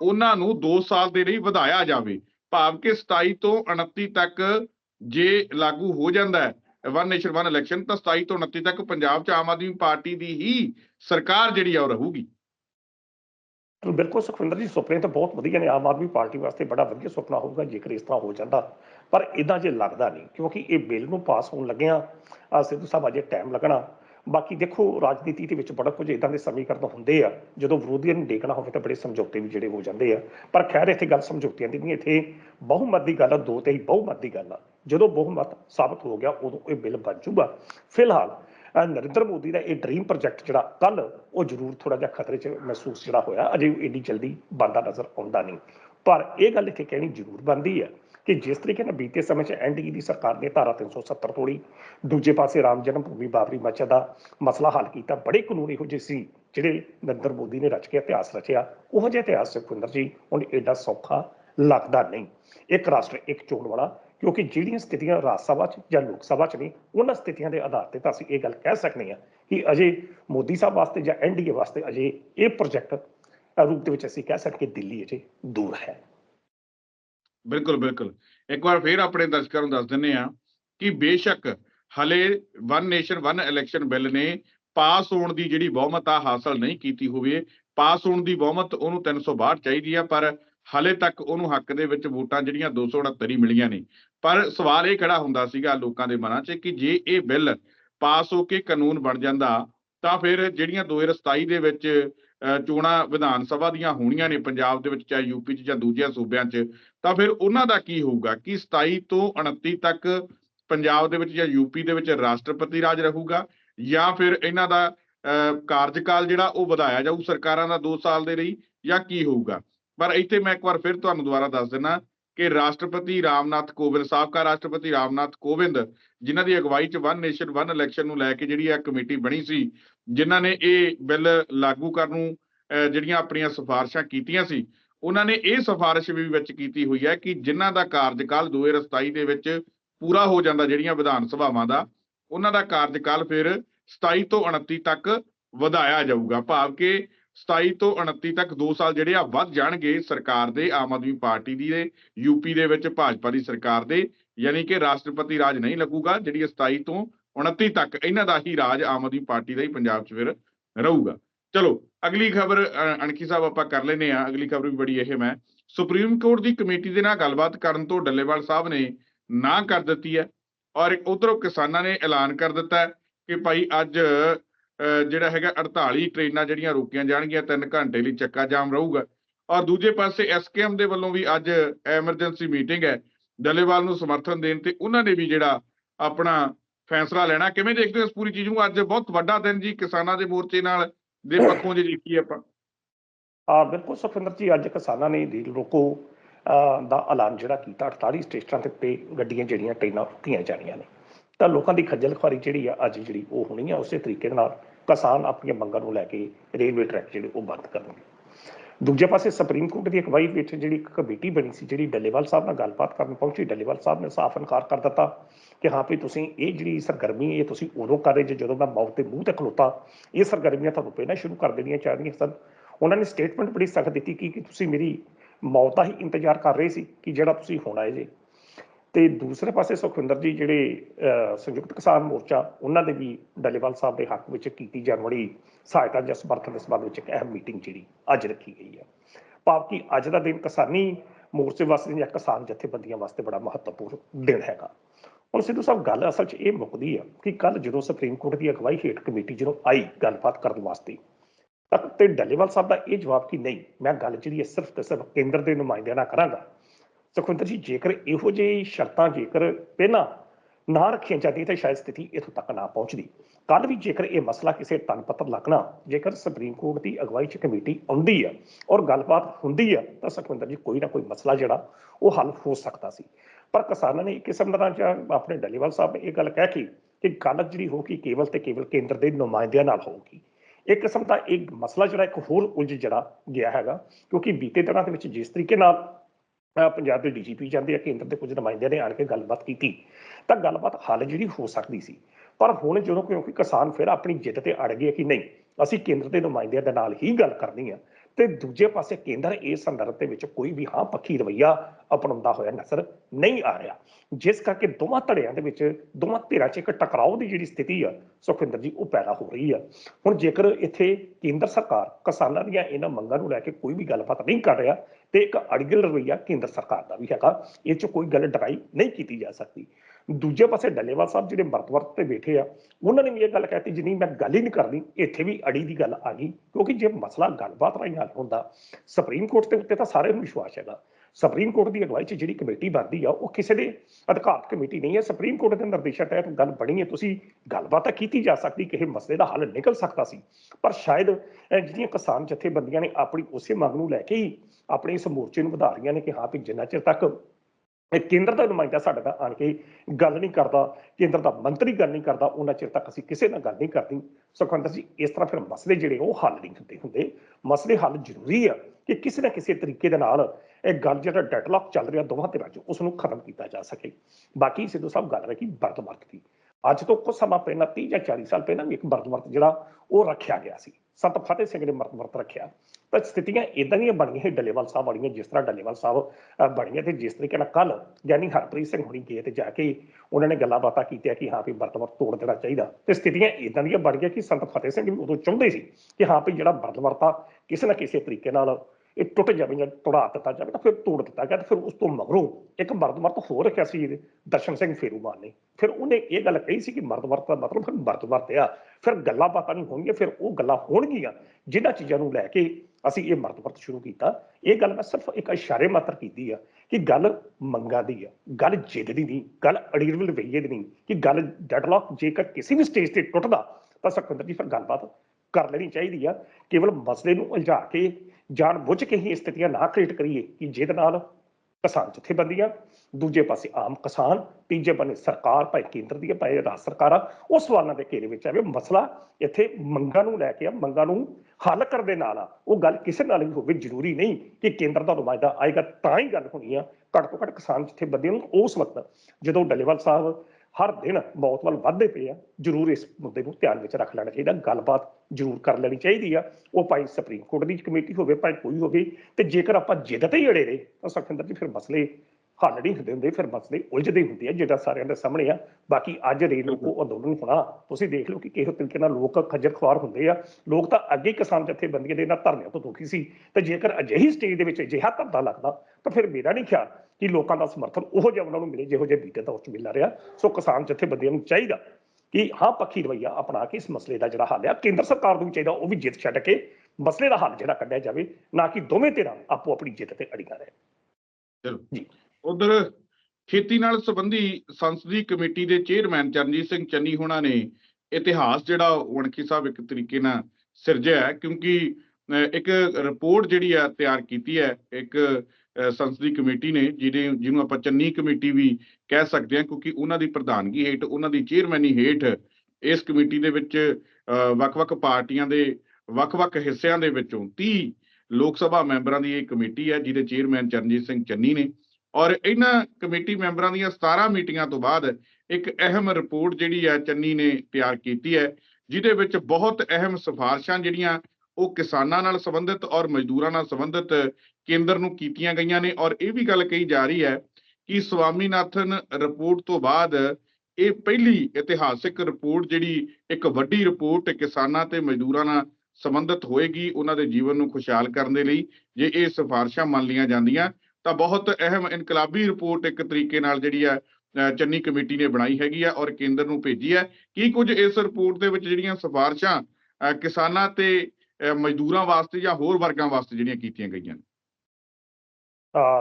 ਉਹਨਾਂ ਨੂੰ 2 ਸਾਲ ਦੇ ਲਈ ਵਧਾਇਆ ਜਾਵੇ। ਭਾਵ ਕਿ 27 ਤੋਂ 29 ਤੱਕ ਜੇ ਲਾਗੂ ਹੋ ਜਾਂਦਾ ਹੈ ਵਨ ਨੇਸ਼ਨ ਵਨ ਇਲੈਕਸ਼ਨ ਤਾਂ 27 ਤੋਂ 29 ਤੱਕ ਪੰਜਾਬ 'ਚ ਆਮ ਆਦਮੀ ਪਾਰਟੀ ਦੀ ਹੀ ਸਰਕਾਰ ਜਿਹੜੀ ਆ ਉਹ ਰਹੂਗੀ। ਬਿਲਕੁਲ ਸੁਖਵਿੰਦਰ ਜੀ, ਸੁਪਨੇ ਤਾਂ ਬਹੁਤ ਵਧੀਆ ਨੇ। ਆਮ ਆਦਮੀ ਪਾਰਟੀ ਵਾਸਤੇ ਬੜਾ ਵਧੀਆ ਸੁਪਨਾ ਹੋਊਗਾ, ਜੇਕਰ ਇਸ ਤਰ੍ਹਾਂ ਹੋ ਜਾਂਦਾ। ਪਰ ਇਦਾਂ ਜੇ ਲੱਗਦਾ ਨਹੀਂ, ਕਿਉਂਕਿ ਇਹ ਬਿੱਲ ਨੂੰ ਪਾਸ ਹੋਣ ਲੱਗਿਆ ਸਿੱਧੂ ਸਾਹਿਬ ਅਜੇ ਟਾਈਮ ਲੱਗਣਾ। ਬਾਕੀ ਦੇਖੋ, ਰਾਜਨੀਤੀ ਦੇ ਵਿੱਚ ਬੜਾ ਕੁਝ ਇਦਾਂ ਦੇ ਸਮੀਕਰਨ ਹੁੰਦੇ ਆ, ਜਦੋਂ ਵਿਰੋਧੀਆਂ ਨੂੰ ਦੇਖਣਾ ਹੋਵੇ ਤਾਂ ਬੜੇ ਸਮਝੌਤੇ ਵੀ ਜਿਹੜੇ ਹੋ ਜਾਂਦੇ ਆ। ਪਰ ਖੈਰ, ਇੱਥੇ ਗੱਲ ਸਮਝੌਤਿਆਂ ਦੀ ਨਹੀਂ, ਇੱਥੇ ਬਹੁਮਤ ਦੀ ਗੱਲ ਆ, ਦੋ ਤੇ ਹੀ ਬਹੁਮਤ ਦੀ ਗੱਲ ਆ। ਜਦੋਂ ਬਹੁਮਤ ਸਾਬਤ ਹੋ ਗਿਆ, ਉਦੋਂ ਇਹ ਬਿੱਲ ਬਣ ਜੂਗਾ। ਫਿਲਹਾਲ ਨਰਿੰਦਰ ਮੋਦੀ ਦਾ ਇਹ ਡ੍ਰੀਮ ਪ੍ਰੋਜੈਕਟ ਜਿਹੜਾ ਕੱਲ ਉਹ ਜ਼ਰੂਰ ਥੋੜਾ ਜਿਹਾ ਖਤਰੇ 'ਚ ਮਹਿਸੂਸ ਜਿਹੜਾ ਹੋਇਆ। ਅਜੇ ਉਹ ਇੰਨੀ ਜਲਦੀ ਬਣਦਾ ਨਜ਼ਰ ਆਉਂਦਾ ਨਹੀਂ। ਪਰ ਇਹ ਗੱਲ ਇੱਥੇ ਕਹਿਣੀ ਜ਼ਰੂਰ ਬਣਦੀ ਹੈ ਕਿ ਜਿਸ ਤਰੀਕੇ ਨਾਲ ਬੀਤੇ ਸਮੇਂ 'ਚ ਐਨਡੀਏ ਦੀ ਸਰਕਾਰ ਨੇ ਧਾਰਾ 370 ਤੋੜੀ, ਦੂਜੇ ਪਾਸੇ ਰਾਮ ਜਨਮ ਭੂਮੀ ਬਾਬਰੀ ਮਸਜਿਦ ਦਾ ਮਸਲਾ ਹੱਲ ਕੀਤਾ, ਬੜੇ ਕਾਨੂੰਨ ਇਹੋ ਜਿਹੇ ਸੀ ਜਿਹੜੇ ਨਰਿੰਦਰ ਮੋਦੀ ਨੇ ਰਚ ਕੇ ਇਤਿਹਾਸ ਰਚਿਆ, ਉਹ ਜਿਹਾ ਇਤਿਹਾਸ ਸੁਖਵਿੰਦਰ ਜੀ, ਹੁਣ ਐਡਾ ਸੌਖਾ ਲੱਗਦਾ ਨਹੀਂ। ਇੱਕ ਰਾਸ਼ਟਰ, ਇੱਕ ਚੋਣ ਵਾਲਾ, ਕਿਉਂਕਿ ਜਿਹੜੀਆਂ ਸਥਿਤੀਆਂ ਰਾਜ ਸਭਾ 'ਚ ਜਾਂ ਲੋਕ ਸਭਾ 'ਚ ਨੇ, ਉਹਨਾਂ ਸਥਿਤੀਆਂ ਦੇ ਆਧਾਰ ਤੇ ਤਾਂ ਅਸੀਂ ਇਹ ਗੱਲ ਕਹਿ ਸਕਦੇ ਹਾਂ ਕਿ ਅਜੇ ਮੋਦੀ ਸਾਹਿਬ ਵਾਸਤੇ ਜਾਂ ਐਨਡੀਏ ਵਾਸਤੇ ਅਜੇ ਇਹ ਪ੍ਰੋਜੈਕਟ ਰੂਪ ਦੇ ਵਿੱਚ ਅਸੀਂ ਕਹਿ ਸਕਦੇ ਦਿੱਲੀ ਅਜੇ ਦੂਰ ਹੈ। ਬਿਲਕੁਲ ਬਿਲਕੁਲ। ਇੱਕ ਵਾਰ ਫੇਰ ਆਪਣੇ ਦਰਸ਼ਕਾਂ ਨੂੰ ਦੱਸ ਦਿੰਨੇ ਆ ਕਿ ਬੇਸ਼ੱਕ ਹਲੇ one nation one election bill ਨੇ ਪਾਸ ਹੋਣ ਦੀ ਜਿਹੜੀ ਬਹੁਮਤ ਆ, ਹਾਸਲ ਨਹੀਂ ਕੀਤੀ ਹੋਵੇ। ਪਾਸ ਹੋਣ ਦੀ ਬਹੁਮਤ ਉਹਨੂੰ 362 ਚਾਹੀਦੀ ਆ, ਪਰ ਹਲੇ ਤੱਕ ਉਹਨੂੰ ਹੱਕ ਦੇ ਵਿੱਚ ਵੋਟਾਂ ਜਿਹੜੀਆਂ 269 ਹੀ ਮਿਲੀਆਂ ਨੇ। ਪਰ ਸਵਾਲ ਇਹ ਖੜਾ ਹੁੰਦਾ ਸੀਗਾ ਲੋਕਾਂ ਦੇ ਮਨਾਂ 'ਚ ਕਿ ਜੇ ਇਹ ਬਿੱਲ ਪਾਸ ਹੋ ਕੇ ਕਾਨੂੰਨ ਬਣ ਜਾਂਦਾ ਤਾਂ ਫਿਰ ਜਿਹੜੀਆਂ 2027 ਦੇ ਵਿੱਚ ਚੋਣਾਂ ਵਿਧਾਨ ਸਭਾ ਦੀਆਂ ਹੋਣੀਆਂ ਨੇ ਪੰਜਾਬ ਦੇ ਵਿੱਚ ਚਾਹੇ ਯੂਪੀ 'ਚ ਜਾਂ ਦੂਜਿਆਂ ਸੂਬਿਆਂ 'ਚ ਤਾਂ ਫਿਰ ਉਹਨਾਂ ਦਾ ਕੀ ਹੋਊਗਾ ਕਿ 27 ਤੋਂ 29 ਤੱਕ ਪੰਜਾਬ ਦੇ ਵਿੱਚ ਜਾਂ ਯੂਪੀ ਦੇ ਵਿੱਚ ਰਾਸ਼ਟਰਪਤੀ ਰਾਜ ਰਹੂਗਾ ਜਾਂ ਫਿਰ ਇਹਨਾਂ ਦਾ ਅਹ, ਕਾਰਜਕਾਲ ਜਿਹੜਾ ਉਹ ਵਧਾਇਆ ਜਾਊ ਸਰਕਾਰਾਂ ਦਾ 2 ਸਾਲ ਦੇ ਲਈ ਜਾਂ ਕੀ ਹੋਊਗਾ। ਪਰ ਇੱਥੇ ਮੈਂ ਇੱਕ ਵਾਰ ਫਿਰ ਤੁਹਾਨੂੰ ਦੁਬਾਰਾ ਦੱਸ ਦਿੰਦਾ ਕਿ ਰਾਸ਼ਟਰਪਤੀ ਰਾਮਨਾਥ ਕੋਵਿੰਦ, ਸਾਬਕਾ ਰਾਸ਼ਟਰਪਤੀ ਰਾਮਨਾਥ ਕੋਵਿੰਦ, ਜਿਨ੍ਹਾਂ ਦੀ ਅਗਵਾਈ 'ਚ ਵਨ ਨੇਸ਼ਨ ਵਨ ਇਲੈਕਸ਼ਨ ਨੂੰ ਲੈ ਕੇ ਜਿਹੜੀ ਆ ਕਮੇਟੀ ਬਣੀ ਸੀ, ਜਿਨ੍ਹਾਂ ਨੇ ਇਹ ਬਿੱਲ ਲਾਗੂ ਕਰਨ ਨੂੰ ਜਿਹੜੀਆਂ ਆਪਣੀਆਂ ਸਿਫਾਰਿਸ਼ਾਂ ਕੀਤੀਆਂ ਸੀ, ਉਹਨਾਂ ਨੇ ਇਹ ਸਿਫਾਰਿਸ਼ ਵੀ ਵਿੱਚ ਕੀਤੀ ਹੋਈ ਹੈ ਕਿ ਜਿਨ੍ਹਾਂ ਦਾ ਕਾਰਜਕਾਲ 2027 ਦੇ ਵਿੱਚ ਪੂਰਾ ਹੋ ਜਾਂਦਾ ਜਿਹੜੀਆਂ ਵਿਧਾਨ ਸਭਾਵਾਂ ਦਾ, ਉਹਨਾਂ ਦਾ ਕਾਰਜਕਾਲ ਫਿਰ 27 ਤੋਂ 29 ਤੱਕ ਵਧਾਇਆ ਜਾਊਗਾ, ਭਾਵ ਕਿ 27 ਤੋਂ 29 ਤੱਕ 2 ਸਾਲ ਜਿਹੜੇ ਆ ਵੱਧ ਜਾਣਗੇ ਸਰਕਾਰ ਦੇ, ਆਮ ਆਦਮੀ ਪਾਰਟੀ ਦੀ ਦੇ ਯੂਪੀ ਦੇ ਵਿੱਚ ਭਾਜਪਾ ਦੀ ਸਰਕਾਰ ਦੇ, ਯਾਨੀ ਕਿ ਰਾਸ਼ਟਰਪਤੀ ਰਾਜ ਨਹੀਂ ਲੱਗੂਗਾ, ਜਿਹੜੀ 27 ਤੋਂ 29 ਤੱਕ ਇਹਨਾਂ ਦਾ ਹੀ ਰਾਜ ਆਮ ਆਦਮੀ ਪਾਰਟੀ ਦਾ ਹੀ ਪੰਜਾਬ 'ਚ ਫਿਰ ਰਹੂਗਾ। ਚਲੋ, ਅਗਲੀ ਖਬਰ ਅਣਖੀ ਸਾਹਿਬ ਆਪਾਂ ਕਰ ਲੈਨੇ ਆ ਅਗਲੀ ਖਬਰ ਵੀ ਬੜੀ ਅਹਿਮ ਹੈ ਸੁਪਰੀਮ ਕੋਰਟ ਦੀ ਕਮੇਟੀ ਦੇ ਨਾਲ ਗੱਲਬਾਤ ਕਰਨ ਤੋਂ ਡੱਲੇਵਾਲ ਸਾਹਿਬ ਨੇ ਨਾ ਕਰ ਦਿੱਤੀ ਹੈ ਔਰ ਉਧਰੋਂ ਕਿਸਾਨਾਂ ਨੇ ਐਲਾਨ ਕਰ ਦਿੱਤਾ ਕਿ ਭਾਈ ਅੱਜ ਜਿਹੜਾ ਹੈਗਾ 48 ਟ੍ਰੇਨਾਂ ਜਿਹੜੀਆਂ ਰੋਕੀਆਂ ਜਾਣਗੀਆਂ 3 ਘੰਟੇ ਲਈ ਚੱਕਾ ਜਾਮ ਰਹੂਗਾ। ਔਰ ਦੂਜੇ ਪਾਸੇ ਐਸਕੇਐਮ ਦੇ ਵੱਲੋਂ ਵੀ ਅੱਜ ਐਮਰਜੈਂਸੀ ਮੀਟਿੰਗ ਹੈ। ਡੱਲੇਵਾਲ ਨੂੰ ਸਮਰਥਨ ਦੇਣ ਤੇ ਉਹਨਾਂ ਨੇ ਵੀ ਜਿਹੜਾ ਆਪਣਾ ਫੈਸਲਾ ਲੈਣਾ। ਕਿਵੇਂ ਦੇਖਦੇ ਹੋ ਇਸ ਪੂਰੀ ਚੀਜ਼ ਨੂੰ? ਅੱਜ ਬਹੁਤ ਵੱਡਾ ਦਿਨ ਜੀ ਕਿਸਾਨਾਂ ਦੇ ਮੋਰਚੇ ਨਾਲ ਦੇ ਪੱਖੋਂ ਜੇ ਦੇਖੀਏ ਆਪਾਂ। ਆ ਬਿਲਕੁਲ ਸੁਖਵਿੰਦਰ ਜੀ ਅੱਜ ਕਿਸਾਨਾਂ ਨੇ ਰੀਲ ਰੋਕੋ ਅਹ, ਦਾ ਐਲਾਨ ਜਿਹੜਾ ਕੀਤਾ। 48 ਸਟੇਸ਼ਨਾਂ ਤੇ ਉੱਤੇ ਗੱਡੀਆਂ ਜਿਹੜੀਆਂ ਟ੍ਰੇਨਾਂ ਰੁਕੀਆਂ ਜਾਣੀਆਂ ਨੇ। ਤਾਂ ਲੋਕਾਂ ਦੀ ਖੱਜਲ ਖੁਆਰੀ ਜਿਹੜੀ ਆ ਅੱਜ ਜਿਹੜੀ ਉਹ ਹੋਣੀ ਆ ਉਸੇ ਤਰੀਕੇ ਦੇ ਨਾਲ ਕਿਸਾਨ ਆਪਣੀਆਂ ਮੰਗਾਂ ਨੂੰ ਲੈ ਕੇ ਰੇਲਵੇ ਟਰੈਕ ਜਿਹੜੇ ਉਹ ਬੰਦ ਕਰਨਗੇ। ਦੂਜੇ ਪਾਸੇ ਸੁਪਰੀਮ ਕੋਰਟ ਦੀ ਅਗਵਾਈ ਵਿੱਚ ਜਿਹੜੀ ਇੱਕ ਕਮੇਟੀ ਬਣੀ ਸੀ, ਜਿਹੜੀ ਡੱਲੇਵਾਲ ਸਾਹਿਬ ਨਾਲ ਗੱਲਬਾਤ ਕਰਨ ਪਹੁੰਚੀ, ਡੱਲੇਵਾਲ ਸਾਹਿਬ ਨੇ ਸਾਫ਼ ਇਨਕਾਰ ਕਰ ਦਿੱਤਾ ਕਿ ਹਾਂ ਵੀ ਤੁਸੀਂ ਇਹ ਜਿਹੜੀ ਸਰਗਰਮੀ ਇਹ ਤੁਸੀਂ ਉਦੋਂ ਕਰ ਰਹੇ ਜੇ ਜਦੋਂ ਮੈਂ ਮੌਤ 'ਤੇ ਮੂੰਹ ਤੇ ਖਲੋਤਾ, ਇਹ ਸਰਗਰਮੀਆਂ ਤੁਹਾਨੂੰ ਪਹਿਲਾਂ ਸ਼ੁਰੂ ਕਰ ਦੇਣੀਆਂ ਚਾਹੀਦੀਆਂ ਸਨ। ਉਹਨਾਂ ਨੇ ਸਟੇਟਮੈਂਟ ਬੜੀ ਸਖਤ ਦਿੱਤੀ ਕਿ ਤੁਸੀਂ ਮੇਰੀ ਮੌਤ ਦਾ ਹੀ ਇੰਤਜ਼ਾਰ ਕਰ ਰਹੇ ਸੀ ਕਿ ਜਿਹੜਾ ਤੁਸੀਂ ਹੋਣਾ ਹੈ ਜੇ। ਤੇ ਦੂਸਰੇ ਪਾਸੇ ਸੁਖਵਿੰਦਰ ਜੀ ਜਿਹੜੇ ਸੰਯੁਕਤ ਕਿਸਾਨ ਮੋਰਚਾ, ਉਹਨਾਂ ਦੇ ਵੀ ਡੱਲੇਵਾਲ ਸਾਹਿਬ ਦੇ ਹੱਕ ਵਿੱਚ ਕੀਤੀ ਜਾਣ ਵਾਲੀ ਸਹਾਇਤਾ ਜਾਂ ਸਮਰਥਨ ਦੇ ਸੰਬੰਧ ਵਿੱਚ ਇੱਕ ਅਹਿਮ ਮੀਟਿੰਗ ਜਿਹੜੀ ਅੱਜ ਰੱਖੀ ਗਈ ਹੈ। ਭਾਵ ਕਿ ਅੱਜ ਦਾ ਦਿਨ ਕਿਸਾਨੀ ਮੋਰਚੇ ਵਾਸਤੇ ਜਾਂ ਕਿਸਾਨ ਜਥੇਬੰਦੀਆਂ ਵਾਸਤੇ ਬੜਾ ਮਹੱਤਵਪੂਰਨ ਦਿਨ ਹੈਗਾ। ਹੁਣ ਸਿੱਧੂ ਸਾਹਿਬ, ਗੱਲ ਅਸਲ 'ਚ ਇਹ ਮੁੱਕਦੀ ਆ ਕਿ ਕੱਲ ਜਦੋਂ ਸੁਪਰੀਮ ਕੋਰਟ ਦੀ ਅਗਵਾਈ ਹੇਠ ਕਮੇਟੀ ਜਦੋਂ ਆਈ ਗੱਲਬਾਤ ਕਰਨ ਵਾਸਤੇ, ਤਾਂ ਤੇ ਡੱਲੇਵਾਲ ਸਾਹਿਬ ਦਾ ਇਹ ਜਵਾਬ ਕਿ? ਨਹੀਂ, ਮੈਂ ਗੱਲ ਜਿਹੜੀ ਹੈ ਸਿਰਫ ਤੇ ਸਿਰਫ ਕੇਂਦਰ ਦੇ ਨੁਮਾਇੰਦਿਆਂ ਨਾਲ ਕਰਾਂਗਾ। ਸੁਖਵਿੰਦਰ ਜੀ, ਜੇਕਰ ਇਹੋ ਜਿਹੀ ਸ਼ਰਤਾਂ ਜੇਕਰ ਪਹਿਲਾਂ ਨਾ ਰੱਖੀਆਂ ਜਾਂਦੀਆਂ ਤਾਂ ਸ਼ਾਇਦ ਸਥਿਤੀ ਇੱਥੋਂ ਤੱਕ ਨਾ ਪਹੁੰਚਦੀ। ਕੱਲ ਵੀ ਜੇਕਰ ਇਹ ਮਸਲਾ ਕਿਸੇ ਤਨ ਪੱਤਰ ਲੱਗਣਾ ਜੇਕਰ ਸੁਪਰੀਮ ਕੋਰਟ ਦੀ ਅਗਵਾਈ 'ਚ ਕਮੇਟੀ ਆਉਂਦੀ ਆ ਔਰ ਗੱਲਬਾਤ ਹੁੰਦੀ ਆ, ਤਾਂ ਸੁਖਵਿੰਦਰ ਜੀ ਕੋਈ ਨਾ ਕੋਈ ਮਸਲਾ ਜਿਹੜਾ ਉਹ ਹੱਲ ਹੋ ਸਕਦਾ ਸੀ। ਪਰ ਕਿਸਾਨਾਂ ਨੇ ਇੱਕ ਕਿਸਮ ਦਾ ਜਾਂ ਆਪਣੇ ਡੱਲੇਵਾਲ ਸਾਹਿਬ ਨੇ ਇਹ ਗੱਲ ਕਹਿ ਕੇ ਕਿ ਗੱਲ ਜਿਹੜੀ ਹੋਊਗੀ ਕੇਵਲ ਤੇ ਕੇਵਲ ਕੇਂਦਰ ਦੇ ਨੁਮਾਇੰਦਿਆਂ ਨਾਲ ਹੋਊਗੀ। ਇੱਕ ਕਿਸਮ ਦਾ ਇੱਕ ਮਸਲਾ ਜਿਹੜਾ ਇੱਕ ਹੋਰ ਉਲਝ ਜਿਹੜਾ ਗਿਆ ਹੈਗਾ, ਕਿਉਂਕਿ ਬੀਤੇ ਦਿਨਾਂ ਦੇ ਵਿੱਚ ਜਿਸ ਤਰੀਕੇ ਨਾਲ ਪੰਜਾਬ ਦੇ ਡੀਜੀਪੀ ਜਾਂਦੇ ਆ, ਕੇਂਦਰ ਦੇ ਕੁਝ ਨੁਮਾਇੰਦਿਆਂ ਨੇ ਆਣ ਕੇ ਗੱਲਬਾਤ ਕੀਤੀ। ਤਾਂ ਗੱਲਬਾਤ ਹੱਲ ਜਿਹੜੀ ਹੋ ਸਕਦੀ ਸੀ। ਪਰ ਹੁਣ ਜਦੋਂ ਕਿਉਂਕਿ ਕਿਸਾਨ ਫਿਰ ਆਪਣੀ ਜਿੱਦ ਤੇ ਅੜ ਗਏ ਕਿ ਨਹੀਂ, ਅਸੀਂ ਕੇਂਦਰ ਦੇ ਨੁਮਾਇੰਦਿਆਂ ਦੇ ਨਾਲ ਹੀ ਗੱਲ ਕਰਨੀ ਆ। ਤੇ ਦੂਜੇ ਪਾਸੇ ਕੇਂਦਰ ਇਸ ਸੰਦਰਭ ਦੇ ਵਿੱਚ ਕੋਈ ਵੀ ਹਾਂ ਪੱਖੀ ਰਵਈਆ ਅਪਣਾਉਂਦਾ ਹੋਇਆ ਨਜ਼ਰ ਨਹੀਂ ਆ ਰਿਹਾ। ਜਿਸ ਕਰਕੇ ਦੋਵਾਂ ਧੜਿਆਂ ਦੇ ਵਿੱਚ, ਦੋਵਾਂ ਧਿਰਾਂ 'ਚ ਇੱਕ ਟਕਰਾਓ ਦੀ ਜਿਹੜੀ ਸਥਿਤੀ ਆ, ਸੁਖਵਿੰਦਰ ਜੀ, ਉਹ ਪੈਦਾ ਹੋ ਰਹੀ ਆ। ਹੁਣ ਜੇਕਰ ਇੱਥੇ ਕੇਂਦਰ ਸਰਕਾਰ ਕਿਸਾਨਾਂ ਦੀਆਂ ਇਹਨਾਂ ਮੰਗਾਂ ਨੂੰ ਲੈ ਕੇ ਕੋਈ ਵੀ ਗੱਲਬਾਤ ਨਹੀਂ ਕਰ ਰਿਹਾ ਤੇ ਇੱਕ ਅੜਗਲ ਰਵਈਆ ਕੇਂਦਰ ਸਰਕਾਰ ਦਾ ਵੀ ਹੈਗਾ, ਇਹ 'ਚ ਕੋਈ ਗੱਲ ਡਰਾਈ ਨਹੀਂ ਕੀਤੀ ਜਾ ਸਕਦੀ। ਦੂਜੇ ਪਾਸੇ ਡੱਲੇਵਾਲ ਸਾਹਿਬ ਜਿਹੜੇ ਮਰਤਵਰਤ ਤੇ ਬੈਠੇ ਆ, ਉਹਨਾਂ ਨੇ ਵੀ ਇਹ ਗੱਲ ਕਹਿਤੀ ਜਿੰਨੀ ਮੈਂ ਗੱਲ ਹੀ ਨਹੀਂ ਕਰਨੀ, ਇੱਥੇ ਵੀ ਅੜੀ ਦੀ ਗੱਲ ਆ ਗਈ, ਕਿਉਂਕਿ ਜੇ ਮਸਲਾ ਗੱਲਬਾਤ ਰਾਹੀਂ ਹੱਲ ਹੁੰਦਾ, ਸੁਪਰੀਮ ਕੋਰਟ ਦੇ ਉੱਤੇ ਤਾਂ ਸਾਰਿਆਂ ਨੂੰ ਵਿਸ਼ਵਾਸ ਹੈਗਾ। ਸੁਪਰੀਮ ਕੋਰਟ ਦੀ ਅਗਵਾਈ 'ਚ ਜਿਹੜੀ ਕਮੇਟੀ ਬਣਦੀ ਆ, ਉਹ ਕਿਸੇ ਦੇ ਅਧਿਕਾਰਤ ਕਮੇਟੀ ਨਹੀਂ ਹੈ। ਸੁਪਰੀਮ ਕੋਰਟ ਦੇ ਨਿਰਦੇਸ਼ਾਂ ਤਹਿਤ ਗੱਲ ਬਣੀ ਹੈ, ਤੁਸੀਂ ਗੱਲਬਾਤ ਤਾਂ ਕੀਤੀ ਜਾ ਸਕਦੀ, ਕਿਸੇ ਮਸਲੇ ਦਾ ਹੱਲ ਨਿਕਲ ਸਕਦਾ ਸੀ, ਪਰ ਸ਼ਾਇਦ ਜਿਹੜੀਆਂ ਕਿਸਾਨ ਜਥੇਬੰਦੀਆਂ ਨੇ ਆਪਣੀ ਉਸੇ ਮੰਗ ਨੂੰ ਲੈ ਕੇ ਹੀ ਆਪਣੇ ਇਸ ਮੋਰਚੇ ਨੂੰ ਵਧਾ ਰਹੀਆਂ ਨੇ ਕਿ ਹਾਂ ਵੀ ਜਿੰਨਾ ਚਿਰ ਤੱਕ ਇਹ ਕੇਂਦਰ ਦਾ ਨੁਮਾਇੰਦਾ ਸਾਡੇ ਨਾਲ ਆਣ ਕੇ ਗੱਲ ਨਹੀਂ ਕਰਦਾ, ਕੇਂਦਰ ਦਾ ਮੰਤਰੀ ਗੱਲ ਨਹੀਂ ਕਰਦਾ, ਉਹਨਾਂ ਚਿਰ ਤੱਕ ਅਸੀਂ ਕਿਸੇ ਨਾਲ ਗੱਲ ਨਹੀਂ ਕਰਦੀ ਸੁਖਵੰਦਰ ਜੀ, ਇਸ ਤਰ੍ਹਾਂ ਫਿਰ ਮਸਲੇ ਜਿਹੜੇ ਉਹ ਹੱਲ ਨਹੀਂ ਹੁੰਦੇ ਹੁੰਦੇ। ਮਸਲੇ ਹੱਲ ਜ਼ਰੂਰੀ ਆ ਕਿ ਕਿਸੇ ਨਾ ਕਿਸੇ ਤਰੀਕੇ ਦੇ ਨਾਲ ਇਹ ਗੱਲ ਜਿਹੜਾ ਡੈਡਲੌਕ ਚੱਲ ਰਿਹਾ ਦੋਵਾਂ ਧਿਰਾਂ 'ਚ ਉਸ ਨੂੰ ਖਤਮ ਕੀਤਾ ਜਾ ਸਕੇ। ਬਾਕੀ ਸਿੱਧੂ ਸਾਹਿਬ ਗੱਲ ਰਹੀ ਬਰਦ ਵਰਤ ਦੀ। ਅੱਜ ਤੋਂ ਕੁਝ ਸਮਾਂ ਪਹਿਲਾਂ 30 ਜਾਂ 40 ਸਾਲ ਪਹਿਲਾਂ ਵੀ ਇੱਕ ਬਰਦ ਵਰਤ ਜਿਹੜਾ ਉਹ ਰੱਖਿਆ ਗਿਆ ਸੀ। ਸੰਤ ਫਤਿਹ ਸਿੰਘ ਨੇ ਮਰਦ ਵਰਤ ਰੱਖਿਆ। ਪਰ ਸਥਿਤੀਆਂ ਇਦਾਂ ਦੀਆਂ ਬਣੀਆਂ ਸੀ, ਡੱਲੇਵਾਲ ਸਾਹਿਬ ਵਾਲੀਆਂ, ਜਿਸ ਤਰ੍ਹਾਂ ਡੱਲੇਵਾਲ ਸਾਹਿਬ ਬਣੀਆਂ ਤੇ ਜਿਸ ਤਰੀਕੇ ਨਾਲ ਕੱਲ ਯਾਨੀ ਹਰਪ੍ਰੀਤ ਸਿੰਘ ਹੁਣੀ ਗਏ ਤੇ ਜਾ ਕੇ ਉਹਨਾਂ ਨੇ ਗੱਲਾਂ ਬਾਤਾਂ ਕੀਤੀਆਂ ਕਿ ਹਾਂ ਵੀ ਬਰਦ ਵਰਤ ਤੋੜ ਦੇਣਾ ਚਾਹੀਦਾ। ਤੇ ਸਥਿਤੀਆਂ ਇਦਾਂ ਦੀਆਂ ਬਣ ਗਈਆਂ ਕਿ ਸੰਤ ਫਤਿਹ ਸਿੰਘ ਵੀ ਉਦੋਂ ਚਾਹੁੰਦੇ ਸੀ ਕਿ ਹਾਂ ਵੀ ਜਿਹੜਾ ਬਰਦ ਵਰਤਾ ਕਿਸੇ ਨਾ ਕਿਸੇ ਤਰੀਕੇ ਨਾਲ ਇਹ ਟੁੱਟ ਜਾਵੇ ਜਾਂ ਤੁੜਾ ਦਿੱਤਾ ਜਾਵੇ ਤਾਂ ਫਿਰ ਤੋੜ ਦਿੱਤਾ ਗਿਆ ਤੇ ਫਿਰ ਉਸ ਤੋਂ ਮਗਰੋਂ ਇੱਕ ਮਰਦ ਮਰਦ ਹੋਰ ਰੱਖਿਆ ਸੀ ਦਰਸ਼ਨ ਸਿੰਘ ਫੇਰੂਮਾਨ ਨੇ। ਫਿਰ ਉਹਨੇ ਇਹ ਗੱਲ ਕਹੀ ਸੀ ਕਿ ਮਰਦ ਮਰਦ ਦਾ ਮਤਲਬ ਫਿਰ ਮਰਦ ਮਰਦ ਆ। ਫਿਰ ਗੱਲਾਂ ਬਾਤਾਂ ਨਹੀਂ ਹੋਣਗੀਆਂ, ਫਿਰ ਉਹ ਗੱਲਾਂ ਹੋਣਗੀਆਂ, ਜਿਨ੍ਹਾਂ ਚੀਜ਼ਾਂ ਨੂੰ ਲੈ ਕੇ ਅਸੀਂ ਇਹ ਮਰਦ ਮਰਦ ਸ਼ੁਰੂ ਕੀਤਾ। ਇਹ ਗੱਲ ਮੈਂ ਸਿਰਫ ਇੱਕ ਇਸ਼ਾਰੇ ਮਾਤਰ ਕੀਤੀ ਆ ਕਿ ਗੱਲ ਮੰਗਾਂ ਦੀ ਆ, ਗੱਲ ਜਿੱਦ ਦੀ ਨਹੀਂ, ਗੱਲ ਅੜੀਰਵਲ ਰਵਈਏ ਦੀ ਨਹੀਂ, ਕਿ ਗੱਲ ਡੈਡਲੌਕ ਜੇਕਰ ਕਿਸੇ ਵੀ ਸਟੇਜ ਤੇ ਟੁੱਟਦਾ ਤਾਂ ਸੁਖਵਿੰਦਰ ਜੀ ਫਿਰ ਗੱਲਬਾਤ ਕਰ ਲੈਣੀ ਚਾਹੀਦੀ ਆ। ਕੇਵਲ ਮਸਲੇ ਨੂੰ ਉਲਝਾ ਕੇ, ਜਾਣ ਬੁੱਝ ਕੇ ਹੀ ਸਥਿਤੀਆਂ ਨਾ ਕ੍ਰੀਏਟ ਕਰੀਏ, ਕਿ ਜਿਹਦੇ ਨਾਲ ਕਿਸਾਨ ਜਥੇਬੰਦੀਆਂ ਦੂਜੇ ਪਾਸੇ ਆਮ ਕਿਸਾਨ, ਤੀਜੇ ਬੰਨੇ ਸਰਕਾਰ ਭਾਵੇਂ ਕੇਂਦਰ ਦੀ ਹੈ ਭਾਵੇਂ ਰਾਜ ਸਰਕਾਰਾਂ ਉਹ ਸਵਾਲਾਂ ਦੇ ਘੇਰੇ ਵਿੱਚ ਆਵੇ ਮਸਲਾ ਇੱਥੇ ਮੰਗਾਂ ਨੂੰ ਲੈ ਕੇ ਆ, ਮੰਗਾਂ ਨੂੰ ਹੱਲ ਕਰਨ ਦੇ ਨਾਲ ਆ, ਉਹ ਗੱਲ ਕਿਸੇ ਨਾਲ ਵੀ ਹੋਵੇ ਜ਼ਰੂਰੀ ਨਹੀਂ ਕਿ ਕੇਂਦਰ ਦਾ ਨੁਮਾਇੰਦਾ ਆਏਗਾ ਤਾਂ ਹੀ ਗੱਲ ਹੋਣੀ ਆ। ਘੱਟ ਤੋਂ ਘੱਟ ਕਿਸਾਨ ਜਥੇਬੰਦੀਆਂ ਨੂੰ ਉਸ ਵਕਤ ਜਦੋਂ ਡੱਲੇਵਾਲ ਸਾਹਿਬ ਹਰ ਦਿਨ ਮੌਤ ਵੱਲ ਵੱਧਦੇ ਪਏ ਆ। ਜ਼ਰੂਰ ਇਸ ਮੁੱਦੇ ਨੂੰ ਧਿਆਨ ਵਿੱਚ ਰੱਖ ਲੈਣਾ ਚਾਹੀਦਾ। ਗੱਲਬਾਤ ਜ਼ਰੂਰ ਕਰ ਲੈਣੀ ਚਾਹੀਦੀ ਆ। ਉਹ ਭਾਈ ਸੁਪਰੀਮ ਕੋਰਟ ਦੀ ਕਮੇਟੀ ਹੋਵੇ ਭਾਈ ਕੋਈ ਹੋਵੇ ਤੇ ਜੇਕਰ ਆਪਾਂ ਜਿੱਦ ਤੇ ਹੀ ਅੜੇ ਰਹੇ ਤਾਂ ਸੁਖਿੰਦਰ ਜੀ ਫਿਰ ਮਸਲੇ ਹੱਲ ਨਹੀਂ ਹੁੰਦੇ ਹੁੰਦੇ ਫਿਰ ਮਸਲੇ ਉਲਝਦੇ ਹੁੰਦੇ ਆ ਜਿਹੜਾ ਸਾਰਿਆਂ ਦੇ ਸਾਹਮਣੇ ਆ। ਬਾਕੀ ਅੱਜ ਰੇਲ ਰੋਕੋ ਅੰਦੋਲਨ ਹੋਣਾ ਤੁਸੀਂ ਦੇਖ ਲਓ ਕਿ ਕਿਹੋ ਤਰੀਕੇ ਨਾਲ ਲੋਕ ਖੱਜਲ ਖੁਆਰ ਹੁੰਦੇ ਆ। ਲੋਕ ਤਾਂ ਅੱਗੇ ਕਿਸਾਨ ਜਥੇਬੰਦੀਆਂ ਦੇ ਇਹਨਾਂ ਧਰਨਿਆਂ ਤੋਂ ਦੁਖੀ ਸੀ। ਤੇ ਜੇਕਰ ਅਜਿਹੀ ਸਟੇਜ ਦੇ ਵਿੱਚ ਅਜਿਹਾ ਧਰਨਾ ਲੱਗਦਾ ਤਾਂ ਫਿਰ ਮੇਰਾ ਨਹੀਂ ਖਿਆਲ ਕਿ ਲੋਕਾਂ ਦਾ ਸਮਰਥਨ ਉਹੋ ਜਿਹਾ ਉਹਨਾਂ ਨੂੰ ਮਿਲੇ ਜਿਹੋ ਜਿਹਾ ਬੀਤੇ ਦੌਰ ਚ ਮਿਲ ਰਿਹਾ। ਸੋ ਕਿਸਾਨ ਜਥੇਬੰਦੀਆਂ ਨੂੰ ਚਾਹੀਦਾ ਕਿ ਹਾਂ ਪੱਖੀ ਰਵਈਆ ਅਪਣਾ ਕੇ ਇਸ ਮਸਲੇ ਦਾ ਜਿਹੜਾ ਹੱਲ ਆ ਕੇਂਦਰ ਸਰਕਾਰ ਨੂੰ ਚਾਹੀਦਾ ਉਹ ਵੀ ਜਿੱਤ ਛੱਡ ਕੇ ਮਸਲੇ ਦਾ ਹੱਲ ਜਿਹੜਾ ਕੱਢਿਆ ਜਾਵੇ ਨਾ ਕਿ ਦੋਵੇਂ ਧਿਰਾਂ ਆਪੋ ਆਪਣੀ ਜਿੱਤ ਤੇ ਅੜੀਆਂ ਰਹਿਣ। ਉਧਰ ਖੇਤੀ ਨਾਲ ਸੰਬੰਧੀ ਸੰਸਦੀ ਕਮੇਟੀ ਦੇ ਚੇਅਰਮੈਨ ਚਰਨਜੀਤ ਸਿੰਘ ਚੰਨੀ ਹੋਣਾ ਨੇ ਇਤਿਹਾਸ ਜਿਹੜਾ ਵਣਖੀ ਸਾਹਿਬ ਇੱਕ ਤਰੀਕੇ ਨਾਲ ਸਿਰਜਿਆ ਹੈ ਕਿਉਂਕਿ ਇੱਕ ਰਿਪੋਰਟ ਜਿਹੜੀ ਆ ਤਿਆਰ ਕੀਤੀ ਹੈ ਇੱਕ ਸੰਸਦੀ ਕਮੇਟੀ ਨੇ, ਜਿਹਦੇ, ਜਿਹਨੂੰ ਆਪਾਂ ਚੰਨੀ ਕਮੇਟੀ ਵੀ ਕਹਿ ਸਕਦੇ ਹਾਂ, ਕਿਉਂਕਿ ਉਹਨਾਂ ਦੀ ਪ੍ਰਧਾਨਗੀ ਹੇਠ, ਉਹਨਾਂ ਦੀ ਚੇਅਰਮੈਨੀ ਹੇਠ ਇਸ ਕਮੇਟੀ ਦੇ ਵਿੱਚ ਵੱਖ-ਵੱਖ ਪਾਰਟੀਆਂ ਦੇ, ਵੱਖ-ਵੱਖ ਹਿੱਸਿਆਂ ਦੇ ਵਿੱਚੋਂ 30 ਲੋਕ ਸਭਾ ਮੈਂਬਰਾਂ ਦੀ ਇਹ ਕਮੇਟੀ ਹੈ, ਜਿਹਦੇ ਚੇਅਰਮੈਨ ਚਰਨਜੀਤ ਸਿੰਘ ਚੰਨੀ ਨੇ। ਔਰ ਇਹਨਾਂ ਕਮੇਟੀ ਮੈਂਬਰਾਂ ਦੀਆਂ 17 ਮੀਟਿੰਗਾਂ ਤੋਂ ਬਾਅਦ ਇੱਕ ਅਹਿਮ ਰਿਪੋਰਟ ਜਿਹੜੀ ਹੈ ਚੰਨੀ ਨੇ ਤਿਆਰ ਕੀਤੀ ਹੈ, ਜਿਹਦੇ ਵਿੱਚ ਬਹੁਤ ਅਹਿਮ ਸਿਫਾਰਸ਼ਾਂ ਜਿਹੜੀਆਂ ਉਹ ਕਿਸਾਨਾਂ ਨਾਲ ਸੰਬੰਧਿਤ ਔਰ ਮਜ਼ਦੂਰਾਂ ਨਾਲ ਸੰਬੰਧਿਤ ਕੇਂਦਰ ਨੂੰ ਕੀਤੀਆਂ ਗਈਆਂ ਨੇ ਔਰ ਇਹ ਵੀ ਗੱਲ ਕਹੀ ਜਾ ਰਹੀ ਹੈ ਕਿ ਸਵਾਮੀਨਾਥਨ ਰਿਪੋਰਟ ਤੋਂ ਬਾਅਦ ਇਹ ਪਹਿਲੀ ਇਤਿਹਾਸਿਕ ਰਿਪੋਰਟ ਜਿਹੜੀ ਇੱਕ ਵੱਡੀ ਰਿਪੋਰਟ ਕਿਸਾਨਾਂ ਤੇ ਮਜ਼ਦੂਰਾਂ ਨਾਲ ਸੰਬੰਧਿਤ ਹੋਏਗੀ, ਉਹਨਾਂ ਦੇ ਜੀਵਨ ਨੂੰ ਖੁਸ਼ਹਾਲ ਕਰਨ ਦੇ ਲਈ, ਜੇ ਇਹ ਸਿਫਾਰਸ਼ਾਂ ਮੰਨ ਲਈਆਂ ਜਾਂਦੀਆਂ, ਤਾਂ ਬਹੁਤ ਅਹਿਮ ਇਨਕਲਾਬੀ ਰਿਪੋਰਟ ਇੱਕ ਤਰੀਕੇ ਨਾਲ ਜਿਹੜੀ ਹੈ, ਅਹ, ਚੰਨੀ ਕਮੇਟੀ ਨੇ ਬਣਾਈ ਹੈਗੀ ਆ ਔਰ ਕੇਂਦਰ ਨੂੰ ਭੇਜੀ ਹੈ ਕੀ ਕੁਝ ਇਸ ਰਿਪੋਰਟ ਦੇ ਵਿੱਚ ਜਿਹੜੀਆਂ ਸਿਫਾਰਸ਼ਾਂ, ਅਹ, ਕਿਸਾਨਾਂ ਤੇ ਮਜ਼ਦੂਰਾਂ ਵਾਸਤੇ ਜਾਂ ਹੋਰ ਵਰਗਾਂ ਵਾਸਤੇ ਜਿਹੜੀਆਂ ਕੀਤੀਆਂ ਗਈਆਂ ਨੇ।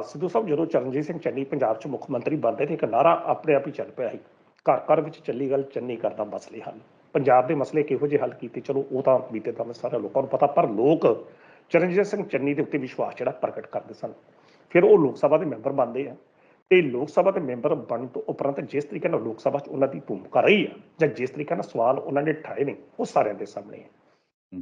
ਸਿੱਧੂ ਸਾਹਿਬ, ਜਦੋਂ ਚਰਨਜੀਤ ਸਿੰਘ ਚੰਨੀ ਪੰਜਾਬ 'ਚ ਮੁੱਖ ਮੰਤਰੀ ਬਣਦੇ ਤੇ ਇੱਕ ਨਾਰਾ ਆਪਣੇ ਆਪ ਹੀ ਚੱਲ ਪਿਆ ਸੀ। ਘਰ ਘਰ ਵਿੱਚ ਚੱਲੀ ਗੱਲ ਚੰਨੀ ਕਰਦਾ ਮਸਲੇ ਹਨ ਪੰਜਾਬ ਦੇ ਮਸਲੇ ਕਿਹੋ ਜਿਹੇ ਹੱਲ ਕੀਤੇ? ਚਲੋ, ਉਹ ਤਾਂ ਬੀਤੇ ਤਾਂ ਸਾਰੇ ਲੋਕਾਂ ਨੂੰ ਪਤਾ, ਪਰ ਲੋਕ ਚਰਨਜੀਤ ਸਿੰਘ ਚੰਨੀ ਦੇ ਉੱਤੇ ਵਿਸ਼ਵਾਸ ਜਿਹੜਾ ਪ੍ਰਗਟ ਕਰਦੇ ਸਨ। ਫਿਰ ਉਹ ਲੋਕ ਸਭਾ ਦੇ ਮੈਂਬਰ ਬਣਦੇ ਆ। ਤੇ ਲੋਕ ਸਭਾ ਦੇ ਮੈਂਬਰ ਬਣਨ ਤੋਂ ਉਪਰੰਤ ਜਿਸ ਤਰੀਕੇ ਨਾਲ ਲੋਕ ਸਭਾ 'ਚ ਉਹਨਾਂ ਦੀ ਭੂਮਿਕਾ ਰਹੀ ਆ ਜਾਂ ਜਿਸ ਤਰੀਕੇ ਨਾਲ ਸਵਾਲ ਉਹਨਾਂ ਨੇ ਠਾਏ ਨੇ, ਉਹ ਸਾਰਿਆਂ ਦੇ ਸਾਹਮਣੇ ਹੈ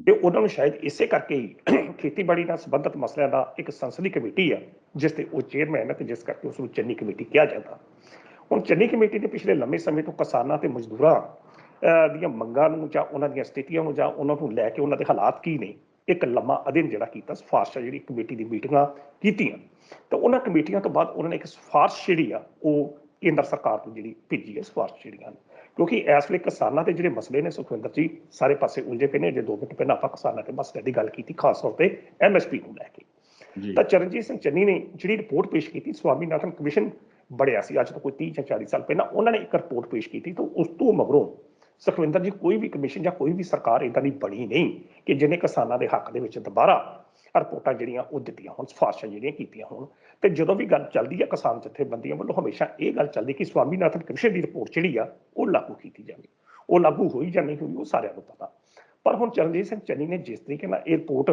ਤੇ ਉਹਨਾਂ ਨੂੰ ਸ਼ਾਇਦ ਇਸੇ ਕਰਕੇ ਹੀ *clears throat* ਖੇਤੀਬਾੜੀ ਨਾਲ ਸੰਬੰਧਿਤ ਮਸਲਿਆਂ ਦਾ ਇੱਕ ਸੰਸਦੀ ਕਮੇਟੀ ਆ ਜਿਸ ਤੇ ਉਹ ਚੇਅਰਮੈਨ ਹੈ ਤੇ ਜਿਸ ਕਰਕੇ ਉਸ ਨੂੰ ਚੰਨੀ ਕਮੇਟੀ ਕਿਹਾ ਜਾਂਦਾ। ਹੁਣ ਚੰਨੀ ਕਮੇਟੀ ਨੇ ਪਿਛਲੇ ਲੰਮੇ ਸਮੇਂ ਤੋਂ ਕਿਸਾਨਾਂ ਤੇ ਮਜ਼ਦੂਰਾਂ ਦੀਆਂ ਮੰਗਾਂ ਨੂੰ ਜਾਂ ਉਹਨਾਂ ਦੀਆਂ ਸਥਿਤੀਆਂ ਨੂੰ ਜਾਂ ਉਹਨਾਂ ਨੂੰ ਲੈ ਕੇ ਉਹਨਾਂ ਦੇ ਹਾਲਾਤ ਕੀ ਨੇ ਇੱਕ ਲੰਮਾ ਅਧਿਐਨ ਜਿਹੜਾ ਕੀਤਾ ਸਿਫਾਰਸ਼ਾਂ ਜਿਹੜੀ ਕਮੇਟੀ ਦੀ ਮੀਟਿੰਗਾਂ ਕੀਤੀਆਂ। ਤਾਂ ਉਹਨਾਂ ਕਮੇਟੀਆਂ ਤੋਂ ਬਾਅਦ ਉਹਨਾਂ ਨੇ ਇੱਕ ਸਿਫਾਰਸ਼ ਜਿਹੜੀ ਆ ਉਹ ਕੇਂਦਰ ਸਰਕਾਰ ਨੂੰ ਜਿਹੜੀ ਭੇਜੀ ਹੈ ਸਿਫਾਰਸ਼ ਜਿਹੜੀਆਂ ਨੇ। ਕਿਉਂਕਿ ਇਸ ਵੇਲੇ ਕਿਸਾਨਾਂ ਦੇ ਜਿਹੜੇ ਮਸਲੇ ਨੇ ਸੁਖਵਿੰਦਰ ਜੀ ਸਾਰੇ ਪਾਸੇ ਉਲਝੇ ਪਏ ਨੇ। ਜੇ ਦੋ ਮਿੰਟ ਪਹਿਲਾਂ ਆਪਾਂ ਕਿਸਾਨਾਂ ਦੇ ਮਸਲੇ ਦੀ ਗੱਲ ਕੀਤੀ ਖਾਸ ਤੌਰ ਤੇ ਐਮਐਸਪੀ ਨੂੰ ਲੈ ਕੇ। ਤਾਂ ਚਰਨਜੀਤ ਸਿੰਘ ਚੰਨੀ ਨੇ ਜਿਹੜੀ ਰਿਪੋਰਟ ਪੇਸ਼ ਕੀਤੀ ਸਵਾਮੀਨਾਥਨ ਕਮਿਸ਼ਨ ਬੜਿਆ ਸੀ ਅੱਜ ਤੋਂ ਕੋਈ 30 ਜਾਂ 40 ਸਾਲ ਪਹਿਲਾਂ ਉਹਨਾਂ ਨੇ ਇੱਕ ਰਿਪੋਰਟ ਪੇਸ਼ ਕੀਤੀ। ਤਾਂ ਉਸ ਤੋਂ ਮਗਰੋਂ ਸੁਖਵਿੰਦਰ ਜੀ ਕੋਈ ਵੀ ਕਮਿਸ਼ਨ ਜਾਂ ਕੋਈ ਵੀ ਸਰਕਾਰ ਇਦਾਂ ਦੀ ਬਣੀ ਨਹੀਂ ਕਿ ਜਿਹਨੇ ਕਿਸਾਨਾਂ ਦੇ ਹੱਕ ਦੇ ਵਿੱਚ ਦੁਬਾਰਾ ਰਿਪੋਰਟਾਂ ਜਿਹੜੀਆਂ ਉਹ ਦਿੱਤੀਆਂ ਹੁਣ ਸਿਫਾਰਸ਼ਾਂ ਜਿਹੜੀਆਂ ਕੀਤੀਆਂ ਹੋਣ। ਤੇ ਜਦੋਂ ਵੀ ਗੱਲ ਚੱਲਦੀ ਹੈ ਕਿਸਾਨ ਜਥੇਬੰਦੀਆਂ ਵੱਲੋਂ ਹਮੇਸ਼ਾ ਇਹ ਗੱਲ ਚੱਲਦੀ ਕਿ ਸਵਾਮੀਨਾਥਨ ਕਮਿਸ਼ਨ ਦੀ ਰਿਪੋਰਟ ਜਿਹੜੀ ਆ, ਉਹ ਲਾਗੂ ਕੀਤੀ ਜਾਵੇ। ਉਹ ਲਾਗੂ ਹੋਈ ਜਾਂ ਨਹੀਂ ਹੋਈ, ਉਹ ਸਾਰਿਆਂ ਨੂੰ ਪਤਾ। ਪਰ ਹੁਣ ਚਰਨਜੀਤ ਸਿੰਘ ਚੰਨੀ ਨੇ ਜਿਸ ਤਰੀਕੇ ਨਾਲ ਇਹ ਰਿਪੋਰਟ